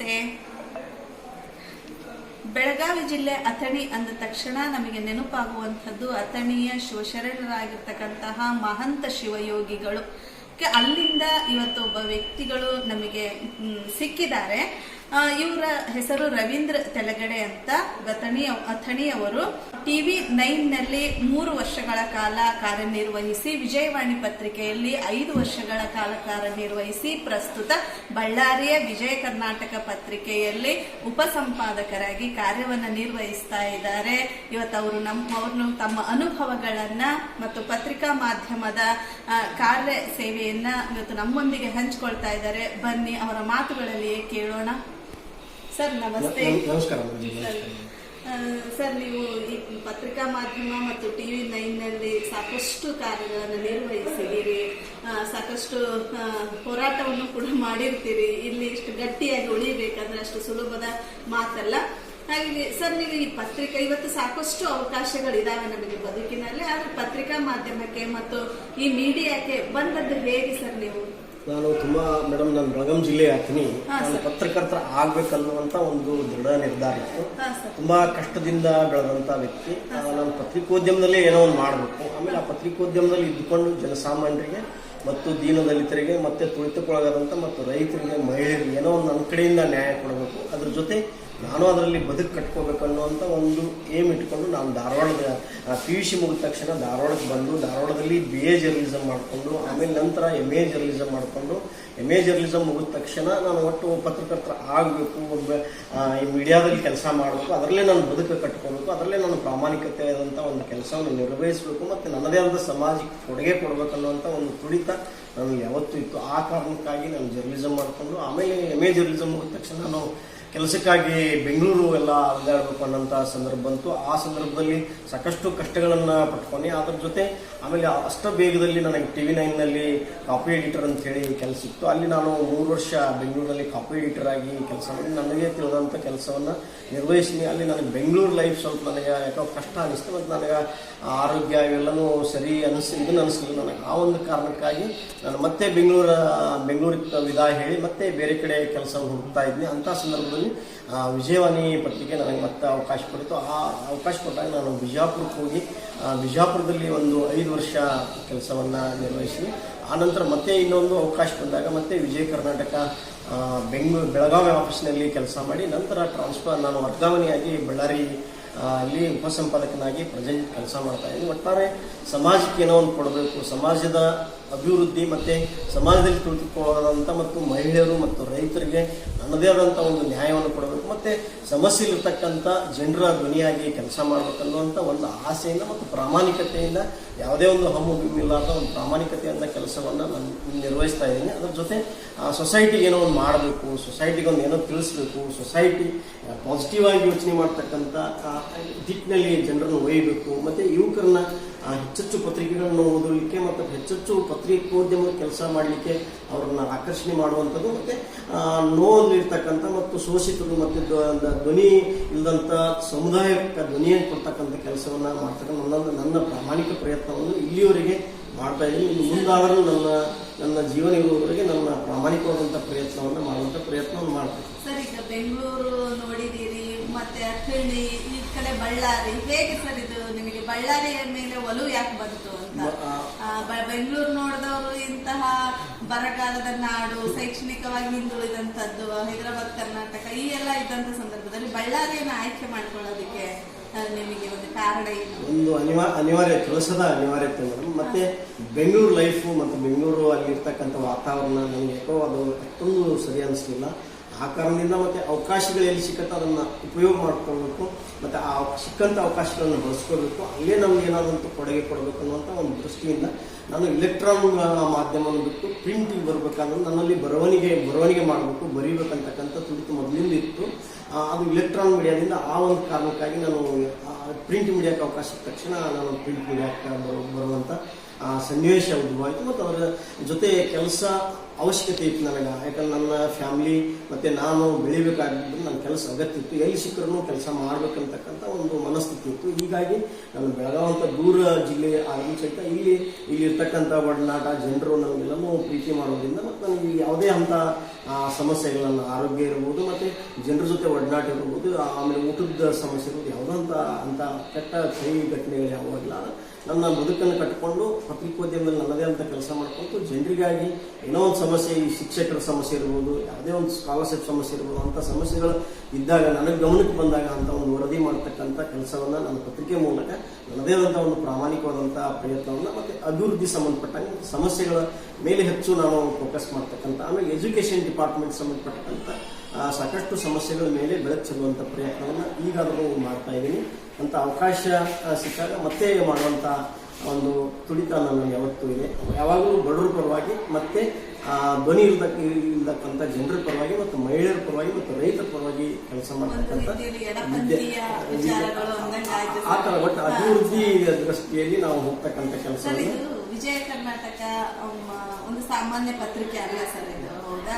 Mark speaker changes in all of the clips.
Speaker 1: ನಮಸ್ತೆ. ಬೆಳಗಾವಿ ಜಿಲ್ಲೆ ಅಥಣಿ ಅಂದ ತಕ್ಷಣ ನಮಗೆ ನೆನಪಾಗುವಂಥದ್ದು ಅಥಣಿಯ ಶಿವಶರಣರಾಗಿರ್ತಕ್ಕಂತಹ ಮಹಂತ ಶಿವಯೋಗಿಗಳು. ಅಲ್ಲಿಂದ ಇವತ್ತು ಒಬ್ಬ ವ್ಯಕ್ತಿಗಳು ನಮಗೆ ಸಿಕ್ಕಿದ್ದಾರೆ. ಇವರ ಹೆಸರು ರವೀಂದ್ರ ತೆಲಗಡೆ ಅಂತ ಗತಣಿ ಅಥಣಿಯವರು ಟಿವಿ ನೈನ್ನಲ್ಲಿ ಮೂರು ವರ್ಷಗಳ ಕಾಲ ಕಾರ್ಯನಿರ್ವಹಿಸಿ, ವಿಜಯವಾಣಿ ಪತ್ರಿಕೆಯಲ್ಲಿ ಐದು ವರ್ಷಗಳ ಕಾಲ ಕಾರ್ಯನಿರ್ವಹಿಸಿ, ಪ್ರಸ್ತುತ ಬಳ್ಳಾರಿಯ ವಿಜಯ ಕರ್ನಾಟಕ ಪತ್ರಿಕೆಯಲ್ಲಿ ಉಪಸಂಪಾದಕರಾಗಿ ಕಾರ್ಯವನ್ನು ನಿರ್ವಹಿಸ್ತಾ ಇದ್ದಾರೆ. ಇವತ್ತು ಅವರು ನಮ್ಮ ಅವರು ತಮ್ಮ ಅನುಭವಗಳನ್ನ ಮತ್ತು ಪತ್ರಿಕಾ ಮಾಧ್ಯಮದ ಕಾರ್ಯ ಸೇವೆಯನ್ನ ಇವತ್ತು ನಮ್ಮೊಂದಿಗೆ ಹಂಚಿಕೊಳ್ತಾ ಇದ್ದಾರೆ. ಬನ್ನಿ, ಅವರ ಮಾತುಗಳಲ್ಲಿಯೇ ಕೇಳೋಣ? ಸರ್ ನಮಸ್ತೆ.
Speaker 2: ನಮಸ್ಕಾರ
Speaker 1: ಸರ್, ನೀವು ಈ ಪತ್ರಿಕಾ ಮಾಧ್ಯಮ ಮತ್ತು ಟಿವಿ ನೈನ್ನಲ್ಲಿ ಸಾಕಷ್ಟು ಕಾರ್ಯಗಳನ್ನು ನಿರ್ವಹಿಸಿದ್ದೀರಿ. ಸಾಕಷ್ಟು ಹೋರಾಟವನ್ನು ಕೂಡ ಮಾಡಿರ್ತೀರಿ. ಇಲ್ಲಿ ಇಷ್ಟು ಗಟ್ಟಿಯಾಗಿ ಉಳಿಬೇಕಂದ್ರೆ ಅಷ್ಟು ಸುಲಭದ ಮಾತಲ್ಲ. ಹಾಗೆ ಸರ್ ನೀವು ಈ ಪತ್ರಿಕಾ ಇವತ್ತು ಸಾಕಷ್ಟು ಅವಕಾಶಗಳಿದಾವೆ ನಮಗೆ ಬದುಕಿನಲ್ಲಿ. ಆದ್ರೆ ಪತ್ರಿಕಾ ಮಾಧ್ಯಮಕ್ಕೆ ಮತ್ತು ಈ ಮೀಡಿಯಾಕ್ಕೆ ಬಂದದ್ದು ಹೇಗೆ ಸರ್ ನೀವು?
Speaker 2: ನಾನು ತುಂಬಾ ಮೇಡಮ್ ನಾನು ಬೆಳಗಾಂ ಜಿಲ್ಲೆ ಆಗ್ತೀನಿ. ನಾನು. ಪತ್ರಕರ್ತರ ಆಗ್ಬೇಕನ್ನುವಂತ ಒಂದು ದೃಢ ನಿರ್ಧಾರ ಇತ್ತು. ತುಂಬಾ ಕಷ್ಟದಿಂದ ಬೆಳೆದಂತ ವ್ಯಕ್ತಿ. ನಾನು ಪತ್ರಿಕೋದ್ಯಮದಲ್ಲೇ ಏನೋ ಒಂದು ಮಾಡಬೇಕು. ಆಮೇಲೆ ಆ ಪತ್ರಿಕೋದ್ಯಮದಲ್ಲಿ ಇದ್ದುಕೊಂಡು ಜನಸಾಮಾನ್ಯರಿಗೆ ಮತ್ತು ದೀನದಲಿತರಿಗೆ ಮತ್ತೆ ತುಳಿತಕ್ಕೊಳಗಾದಂತ ಮತ್ತು ರೈತರಿಗೆ ಮಹಿಳೆಯರಿಗೆ ಏನೋ ಒಂದು ನನ್ನ ಕಡೆಯಿಂದ ನ್ಯಾಯ ಕೊಡಬೇಕು. ಅದ್ರ ಜೊತೆ ನಾನು ಅದರಲ್ಲಿ ಬದುಕು ಕಟ್ಕೋಬೇಕು ಅನ್ನುವಂಥ ಒಂದು ಏಮ್ ಇಟ್ಕೊಂಡು ನಾನು ಧಾರವಾಡದ ಪಿ ಯು ಸಿ ಮುಗಿದ ತಕ್ಷಣ ಧಾರವಾಡಕ್ಕೆ ಬಂದು ಧಾರವಾಡದಲ್ಲಿ ಬಿ ಎ ಜರ್ನಲಿಸಮ್ ಮಾಡಿಕೊಂಡು, ಆಮೇಲೆ ನಂತರ ಎಂ ಎ ಜರ್ನಲಿಸಮ್ ಮಾಡಿಕೊಂಡು ಎಂ ಎ ಜರ್ನಲಿಸಮ್ ಮುಗಿದ ತಕ್ಷಣ ನಾನು ಒಟ್ಟು ಪತ್ರಕರ್ತರ ಆಗಬೇಕು, ಒಬ್ಬ ಈ ಮೀಡಿಯಾದಲ್ಲಿ ಕೆಲಸ ಮಾಡಬೇಕು, ಅದರಲ್ಲೇ ನಾನು ಬದುಕು ಕಟ್ಕೋಬೇಕು, ಅದರಲ್ಲೇ ನಾನು ಪ್ರಾಮಾಣಿಕತೆ ಆದಂಥ ಒಂದು ಕೆಲಸವನ್ನು ನಿರ್ವಹಿಸಬೇಕು ಮತ್ತು ನನ್ನದೇ ಆದ ಸಮಾಜಕ್ಕೆ ಕೊಡುಗೆ ಕೊಡಬೇಕು ಅನ್ನುವಂಥ ಒಂದು ತುಡಿತ ನನಗೆ ಯಾವತ್ತೂ ಇತ್ತು. ಆ ಕಾರಣಕ್ಕಾಗಿ ನಾನು ಜರ್ನಲಿಸಮ್ ಮಾಡಿಕೊಂಡು, ಆಮೇಲೆ ಎಂ ಎ ಜರ್ನಲಿಸಮ್ ಮುಗಿದ ತಕ್ಷಣ ನಾನು ಕೆಲಸಕ್ಕಾಗಿ ಬೆಂಗಳೂರು ಎಲ್ಲ ಅಲ್ಲಾಡಬೇಕು ಅನ್ನೋಂಥ ಸಂದರ್ಭ ಬಂತು. ಆ ಸಂದರ್ಭದಲ್ಲಿ ಸಾಕಷ್ಟು ಕಷ್ಟಗಳನ್ನು ಪಟ್ಕೊಂಡು ಅದ್ರ ಜೊತೆ ಆಮೇಲೆ ಅಷ್ಟು ಬೇಗದಲ್ಲಿ ನನಗೆ ಟಿ ವಿ ನೈನ್ನಲ್ಲಿ ಕಾಪಿ ಎಡಿಟರ್ ಅಂತ ಹೇಳಿ ಕೆಲಸ ಇತ್ತು ಅಲ್ಲಿ ನಾನು ಮೂರು ವರ್ಷ ಬೆಂಗಳೂರಲ್ಲಿ ಕಾಪಿ ಎಡಿಟರ್ ಆಗಿ ಕೆಲಸ ಮಾಡಿ ನನಗೆ ತಿಳಿದಂಥ ಕೆಲಸವನ್ನು ನಿರ್ವಹಿಸಿದೆ ಅಲ್ಲಿ ನನಗೆ ಬೆಂಗಳೂರು ಲೈಫ್ ಸ್ವಲ್ಪ ನನಗೆ ಯಾಕೋ ಕಷ್ಟ ಅನಿಸ್ತು ಮತ್ತು ನನಗೆ ಆರೋಗ್ಯ ಇವೆಲ್ಲನೂ ಸರಿ ಅನಿಸ್ ಇದನ್ನು ನನಗೆ. ಆ ಒಂದು ಕಾರಣಕ್ಕಾಗಿ ನಾನು ಮತ್ತೆ ಬೆಂಗಳೂರ, ಬೆಂಗಳೂರಿಗೆ ವಿದಾಯ ಹೇಳಿ ಮತ್ತೆ ಬೇರೆ ಕಡೆ ಕೆಲಸ ಹುಡುಕ್ತಾ ಇದ್ದೀನಿ ಅಂಥ ಸಂದರ್ಭದಲ್ಲಿ ವಿಜಯವಾಣಿ ಪತ್ರಿಕೆ ನನಗೆ ಮತ್ತೆ ಅವಕಾಶ ಕೊಡಿತು ಆ ಅವಕಾಶ ಕೊಟ್ಟಾಗ ನಾನು ಬಿಜಾಪುರಕ್ಕೆ ಹೋಗಿ ಬಿಜಾಪುರದಲ್ಲಿ ಒಂದು ಐದು ವರ್ಷ ಕೆಲಸವನ್ನು ನಿರ್ವಹಿಸಿ ಆನಂತರ ಮತ್ತೆ ಇನ್ನೊಂದು ಅವಕಾಶ ಬಂದಾಗ ಮತ್ತೆ ವಿಜಯ ಕರ್ನಾಟಕ ಬೆಂಗಳೂರು ಬೆಳಗಾವಿ ಆಫೀಸ್ನಲ್ಲಿ ಕೆಲಸ ಮಾಡಿ, ನಂತರ ಟ್ರಾನ್ಸ್ಫರ್ ನಾನು ವರ್ಗಾವಣೆಯಾಗಿ ಬಳ್ಳಾರಿ ಅಲ್ಲಿ ಉಪಸಂಪಾದಕನಾಗಿ ಪ್ರೆಸೆಂಟ್ ಕೆಲಸ ಮಾಡ್ತಾ ಇದ್ದೀನಿ. ಒಟ್ಟಾರೆ ಸಮಾಜಕ್ಕೆ ಏನೋ ಒಂದು ಕೊಡಬೇಕು, ಸಮಾಜದ ಅಭಿವೃದ್ಧಿ ಮತ್ತು ಸಮಾಜದಲ್ಲಿ ತುಳಿದುಕೊಳ್ಳೋದಂಥ ಮತ್ತು ಮಹಿಳೆಯರು ಮತ್ತು ರೈತರಿಗೆ ನನ್ನದೇ ಆದಂಥ ಒಂದು ನ್ಯಾಯವನ್ನು ಕೊಡಬೇಕು ಮತ್ತು ಸಮಸ್ಯೆಲಿರ್ತಕ್ಕಂಥ ಜನರ ಧ್ವನಿಯಾಗಿ ಕೆಲಸ ಮಾಡಬೇಕನ್ನುವಂಥ ಒಂದು ಆಸೆಯಿಂದ ಮತ್ತು ಪ್ರಾಮಾಣಿಕತೆಯಿಂದ ಯಾವುದೇ ಒಂದು ಹಮ್ಮು ಬಿಮ್ಮಿಲ್ಲಾದ ಒಂದು ಪ್ರಾಮಾಣಿಕತೆಯಿಂದ ಕೆಲಸವನ್ನು ನಾನು ನಿರ್ವಹಿಸ್ತಾ ಇದ್ದೀನಿ. ಅದರ ಜೊತೆ ಸೊಸೈಟಿಗೆ ಏನೋ ಒಂದು ಮಾಡಬೇಕು ಸೊಸೈಟಿಗೆ ಒಂದು ಏನೋ ತಿಳಿಸ್ಬೇಕು ಸೊಸೈಟಿ ಪಾಸಿಟಿವ್ ಆಗಿ ಯೋಚನೆ ಮಾಡ್ತಕ್ಕಂಥ ದಿಟ್ಟಿನಲ್ಲಿ ಜನರನ್ನು ಒಯ್ಯಬೇಕು ಮತ್ತು ಯುವಕರನ್ನ ಆ, ಹೆಚ್ಚೆಚ್ಚು ಪತ್ರಿಕೆಗಳನ್ನು ಓದಲಿಕ್ಕೆ ಮತ್ತು ಹೆಚ್ಚೆಚ್ಚು ಪತ್ರಿಕೋದ್ಯಮ ಕೆಲಸ ಮಾಡಲಿಕ್ಕೆ ಅವರನ್ನು ಆಕರ್ಷಣೆ ಮಾಡುವಂಥದ್ದು ಮತ್ತು ನೋವಲ್ಲಿರ್ತಕ್ಕಂಥ ಮತ್ತು ಶೋಷಿತರು ಮತ್ತು ಧ್ವನಿ ಇಲ್ಲದಂಥ ಸಮುದಾಯಕ್ಕೆ ಧ್ವನಿಯನ್ನು ಕೊಡ್ತಕ್ಕಂಥ ಕೆಲಸವನ್ನು ಮಾಡ್ತಕ್ಕಂಥ ನನ್ನ ನನ್ನ ಪ್ರಾಮಾಣಿಕ ಪ್ರಯತ್ನವನ್ನು ಇಲ್ಲಿಯವರೆಗೆ ಮಾಡ್ತಾ ಇದ್ದೀನಿ. ಇನ್ನು ಮುಂದಾದರೂ ನನ್ನ ನನ್ನ ಜೀವನ ಇರುವವರೆಗೆ ನನ್ನ ಪ್ರಾಮಾಣಿಕವಾದಂಥ ಪ್ರಯತ್ನವನ್ನು ಮಾಡುವಂಥ ಪ್ರಯತ್ನವನ್ನು ಮಾಡ್ತೀನಿ.
Speaker 1: ಸರ್ ಈಗ ಬೆಂಗಳೂರು ನೋಡಿದೀರಿ ಮತ್ತೆ ಅಥಣಿ ಈ ಕಡೆ ಬಳ್ಳಾರಿ. ಹೇಗೆ ಸರ್ ಇದು ನಿಮಗೆ ಬಳ್ಳಾರಿಯ ಮೇಲೆ ಒಲವು ಯಾಕೆ ಬಂತು ಅಂತ? ಬೆಂಗಳೂರು ನೋಡಿದವರು ಇಂತಹ ಬರಗಾಲದ ನಾಡು ಶೈಕ್ಷಣಿಕವಾಗಿ ಹಿಂದುಳಿದಂತದ್ದು ಹೈದರಾಬಾದ್ ಕರ್ನಾಟಕ ಈ ಎಲ್ಲ ಇದ್ದಂತ ಸಂದರ್ಭದಲ್ಲಿ ಬಳ್ಳಾರಿಯನ್ನು ಆಯ್ಕೆ ಮಾಡ್ಕೊಳ್ಳೋದಕ್ಕೆ ನಿಮಗೆ ಒಂದು ಕಾರಣ ಏನು?
Speaker 2: ಒಂದು ಅನಿವಾರ್ಯ ಅನಿವಾರ್ಯ ಕೆಲಸದ ಅನಿವಾರ್ಯತೆ ಮೇಡಮ್. ಮತ್ತೆ ಬೆಂಗಳೂರು ಲೈಫು ಮತ್ತು ಬೆಂಗಳೂರು ಅಲ್ಲಿರ್ತಕ್ಕಂಥ ವಾತಾವರಣ ನನಗೆ ಯಾಕೋ ಅದು ಅಷ್ಟೊಂದು ಸರಿ ಅನಿಸ್ಲಿಲ್ಲ. ಆ ಕಾರಣದಿಂದ ಮತ್ತೆ ಅವಕಾಶಗಳು ಎಲ್ಲಿ ಸಿಕ್ಕತ್ತೋ ಅದನ್ನ ಉಪಯೋಗ ಮಾಡ್ಕೊಳ್ಬೇಕು, ಮತ್ತೆ ಆ ಸಿಕ್ಕಂತ ಅವಕಾಶಗಳನ್ನು ಬಳಸ್ಕೋಬೇಕು ಅಲ್ಲೇ ನಮ್ಗೆ ಏನಾದಂತ ಕೊಡುಗೆ ಕೊಡಬೇಕು ಅನ್ನುವಂಥ ಒಂದು ದೃಷ್ಟಿಯಿಂದ ನಾನು ಇಲೆಕ್ಟ್ರಾನ್ ಮಾಧ್ಯಮವನ್ನು ಬಿಟ್ಟು ಪ್ರಿಂಟಿಗೆ ಬರ್ಬೇಕಾದ್ರೆ ನನ್ನಲ್ಲಿ ಬರವಣಿಗೆ ಬರವಣಿಗೆ ಮಾಡಬೇಕು, ಬರೀಬೇಕಂತಕ್ಕಂಥ ತುಡಿತು ಮೊದಲಿಂದ ಇತ್ತು. ಅದು ಇಲೆಕ್ಟ್ರಾನ್ ಮೀಡಿಯಾದಿಂದ ಆ ಒಂದು ಕಾರಣಕ್ಕಾಗಿ ನಾನು ಪ್ರಿಂಟ್ ಮೀಡಿಯಾಕ್ಕೆ ಅವಕಾಶ ತಕ್ಷಣ ನಾನು ಪ್ರಿಂಟ್ ಮೀಡಿಯಾಕ್ಕೆ ಬರು ಬರುವಂಥ ಸನ್ನಿವೇಶ ಉದ್ಭವವಾಯಿತು ಮತ್ತು ಅವರ ಜೊತೆ ಕೆಲಸ ಅವಶ್ಯಕತೆ ಇತ್ತು ನನಗೆ. ಯಾಕಂದ್ರೆ ನನ್ನ ಫ್ಯಾಮಿಲಿ ಮತ್ತೆ ನಾನು ಬೆಳಿಬೇಕಾಗಿದ್ದು ನನ್ನ ಕೆಲಸ ಅಗತ್ಯ ಇತ್ತು ಎಲ್ಲಿ ಸಿಕ್ಕರೂ ಕೆಲಸ ಮಾಡ್ಬೇಕಂತಕ್ಕಂಥ ಒಂದು ಮನಸ್ಥಿತಿ ಇತ್ತು. ಹೀಗಾಗಿ ನಾನು ಬೆಳಗಾವಿ ಅಂತ ದೂರ ಜಿಲ್ಲೆ ಆದ್ರೂ ಸಹಿತ ಇಲ್ಲಿ ಇಲ್ಲಿ ಇರ್ತಕ್ಕಂಥ ಒಡನಾಟ ಜನರು ನನಗೆಲ್ಲವೂ ಪ್ರೀತಿ ಮಾಡೋದ್ರಿಂದ ಮತ್ತು ನನಗೆ ಯಾವುದೇ ಅಂತ ಸಮಸ್ಯೆಗಳನ್ನು ಆರೋಗ್ಯ ಇರ್ಬೋದು ಮತ್ತು ಜನರ ಜೊತೆ ಒಡನಾಟ ಇರ್ಬೋದು, ಆಮೇಲೆ ಊಟದ ಸಮಸ್ಯೆ ಇರ್ಬೋದು ಯಾವುದೋ ಅಂತ ಅಂತ ಕೆಟ್ಟ ಸೈ ಘಟನೆಗಳು ಯಾವಾಗಿಲ್ಲ ನನ್ನ ಬದುಕನ್ನು ಕಟ್ಟಿಕೊಂಡು ಪತ್ರಿಕೋದ್ಯಮದಲ್ಲಿ ನನ್ನದೇ ಅಂತ ಕೆಲಸ ಮಾಡ್ಕೊಂಡು ಜನರಿಗಾಗಿ ಏನೋ ಒಂದು ಸಮಸ್ಯೆ, ಈ ಶಿಕ್ಷಕರ ಸಮಸ್ಯೆ ಇರ್ಬೋದು, ಯಾವುದೇ ಒಂದು ಸ್ಕಾಲರ್ಶಿಪ್ ಸಮಸ್ಯೆ ಇರ್ಬೋದು ಅಂತ ಸಮಸ್ಯೆಗಳು ಇದ್ದಾಗ ನನಗೆ ಗಮನಕ್ಕೆ ಬಂದಾಗ ಅಂತ ಒಂದು ವರದಿ ಮಾಡ್ತಕ್ಕಂಥ ಕೆಲಸವನ್ನು ನನ್ನ ಪತ್ರಿಕೆ ಮೂಲಕ ನನ್ನದೇ ಆದಂಥ ಒಂದು ಪ್ರಾಮಾಣಿಕವಾದಂಥ ಪ್ರಯತ್ನವನ್ನು ಮತ್ತು ಅಭಿವೃದ್ಧಿ ಸಂಬಂಧಪಟ್ಟಂಗೆ ಸಮಸ್ಯೆಗಳ ಮೇಲೆ ಹೆಚ್ಚು ನಾನು ಫೋಕಸ್ ಮಾಡ್ತಕ್ಕಂಥ, ಆಮೇಲೆ ಎಜುಕೇಷನ್ ಡಿಪಾರ್ಟ್ಮೆಂಟ್ ಸಂಬಂಧಪಟ್ಟಂಥ ಸಾಕಷ್ಟು ಸಮಸ್ಯೆಗಳ ಮೇಲೆ ಬೆಳಕು ಚೆಲ್ಲುವಂಥ ಪ್ರಯತ್ನವನ್ನು ಈಗಾದರೂ ಮಾಡ್ತಾ ಇದ್ದೀನಿ. ಅಂತ ಅವಕಾಶ ಸಿಕ್ಕಾಗ ಮತ್ತೆ ಮಾಡುವಂಥ ಒಂದು ತುಡಿತ ನನ್ನಲ್ಲಿ ಯಾವತ್ತೂ ಇದೆ ಯಾವಾಗಲೂ ಬಡವರ ಪರವಾಗಿ ಮತ್ತೆ ಆ, ಧ್ವನಿ ಇಲ್ದಕ್ಕಂಥ ಜನರ ಪರವಾಗಿ ಮತ್ತು ಮಹಿಳೆಯರ ಪರವಾಗಿ ಮತ್ತು ರೈತರ ಪರವಾಗಿ ಕೆಲಸ ಮಾಡ್ತಕ್ಕಂಥ ಆ ಥರ ಒಟ್ಟು ಅಭಿವೃದ್ಧಿ ದೃಷ್ಟಿಯಲ್ಲಿ ನಾವು ಹೋಗ್ತಕ್ಕಂಥ
Speaker 1: ಕೆಲಸ ವಿಜಯ ಕರ್ನಾಟಕ ಒಂದು ಸಾಮಾನ್ಯ ಪತ್ರಿಕೆ ಅಲ್ಲ ಸರ್ ಹೌದಾ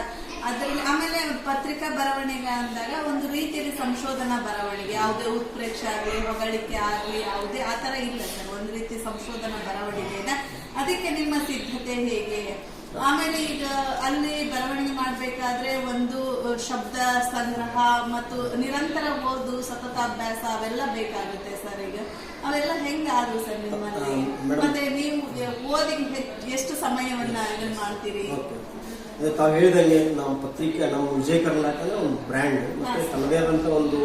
Speaker 1: ಅದ್ರಲ್ಲಿ ಆಮೇಲೆ ಪತ್ರಿಕಾ ಬರವಣಿಗೆ ಅಂದಾಗ ಒಂದು ರೀತಿಯಲ್ಲಿ ಸಂಶೋಧನಾ ಬರವಣಿಗೆ ಯಾವುದೇ ಉತ್ಪ್ರೇಕ್ಷೆ ಆಗಲಿ ಹೊಗಳಿಕೆ ಆಗಲಿ ಯಾವುದೇ ಆ ಥರ ಇಲ್ಲ ಸರ್. ಒಂದು ರೀತಿ ಸಂಶೋಧನಾ ಬರವಣಿಗೆ ಇದೆ. ಅದಕ್ಕೆ ನಿಮ್ಮ ಸಿದ್ಧತೆ ಹೇಗೆ? ಆಮೇಲೆ ಈಗ ಅಲ್ಲಿ ಬರವಣಿಗೆ ಮಾಡಬೇಕಾದ್ರೆ ಒಂದು ಶಬ್ದ ಸಂಗ್ರಹ ಮತ್ತು ನಿರಂತರ ಓದು ಸತತ ಅಭ್ಯಾಸ ಅವೆಲ್ಲ ಬೇಕಾಗುತ್ತೆ ಸರ್ ಈಗ. ಅವೆಲ್ಲ ಹೆಂಗಾದ್ರು ಸರ್ ನಿಮ್ಮಲ್ಲಿ ಮತ್ತೆ ನೀವು ಓದಿಗೆ ಎಷ್ಟು ಸಮಯವನ್ನ ಇದನ್ನ ಮಾಡ್ತೀರಿ.
Speaker 2: ಅದೇ ತಾವು ಹೇಳಿದಂಗೆ ನಮ್ಮ ಪತ್ರಿಕೆ ನಮ್ಮ ವಿಜಯ ಕರ್ನಾಟಕ ಅಂದ್ರೆ ಒಂದು ಬ್ರ್ಯಾಂಡ್ ಮತ್ತು ತನ್ನದೇ ಆದಂಥ ಒಂದು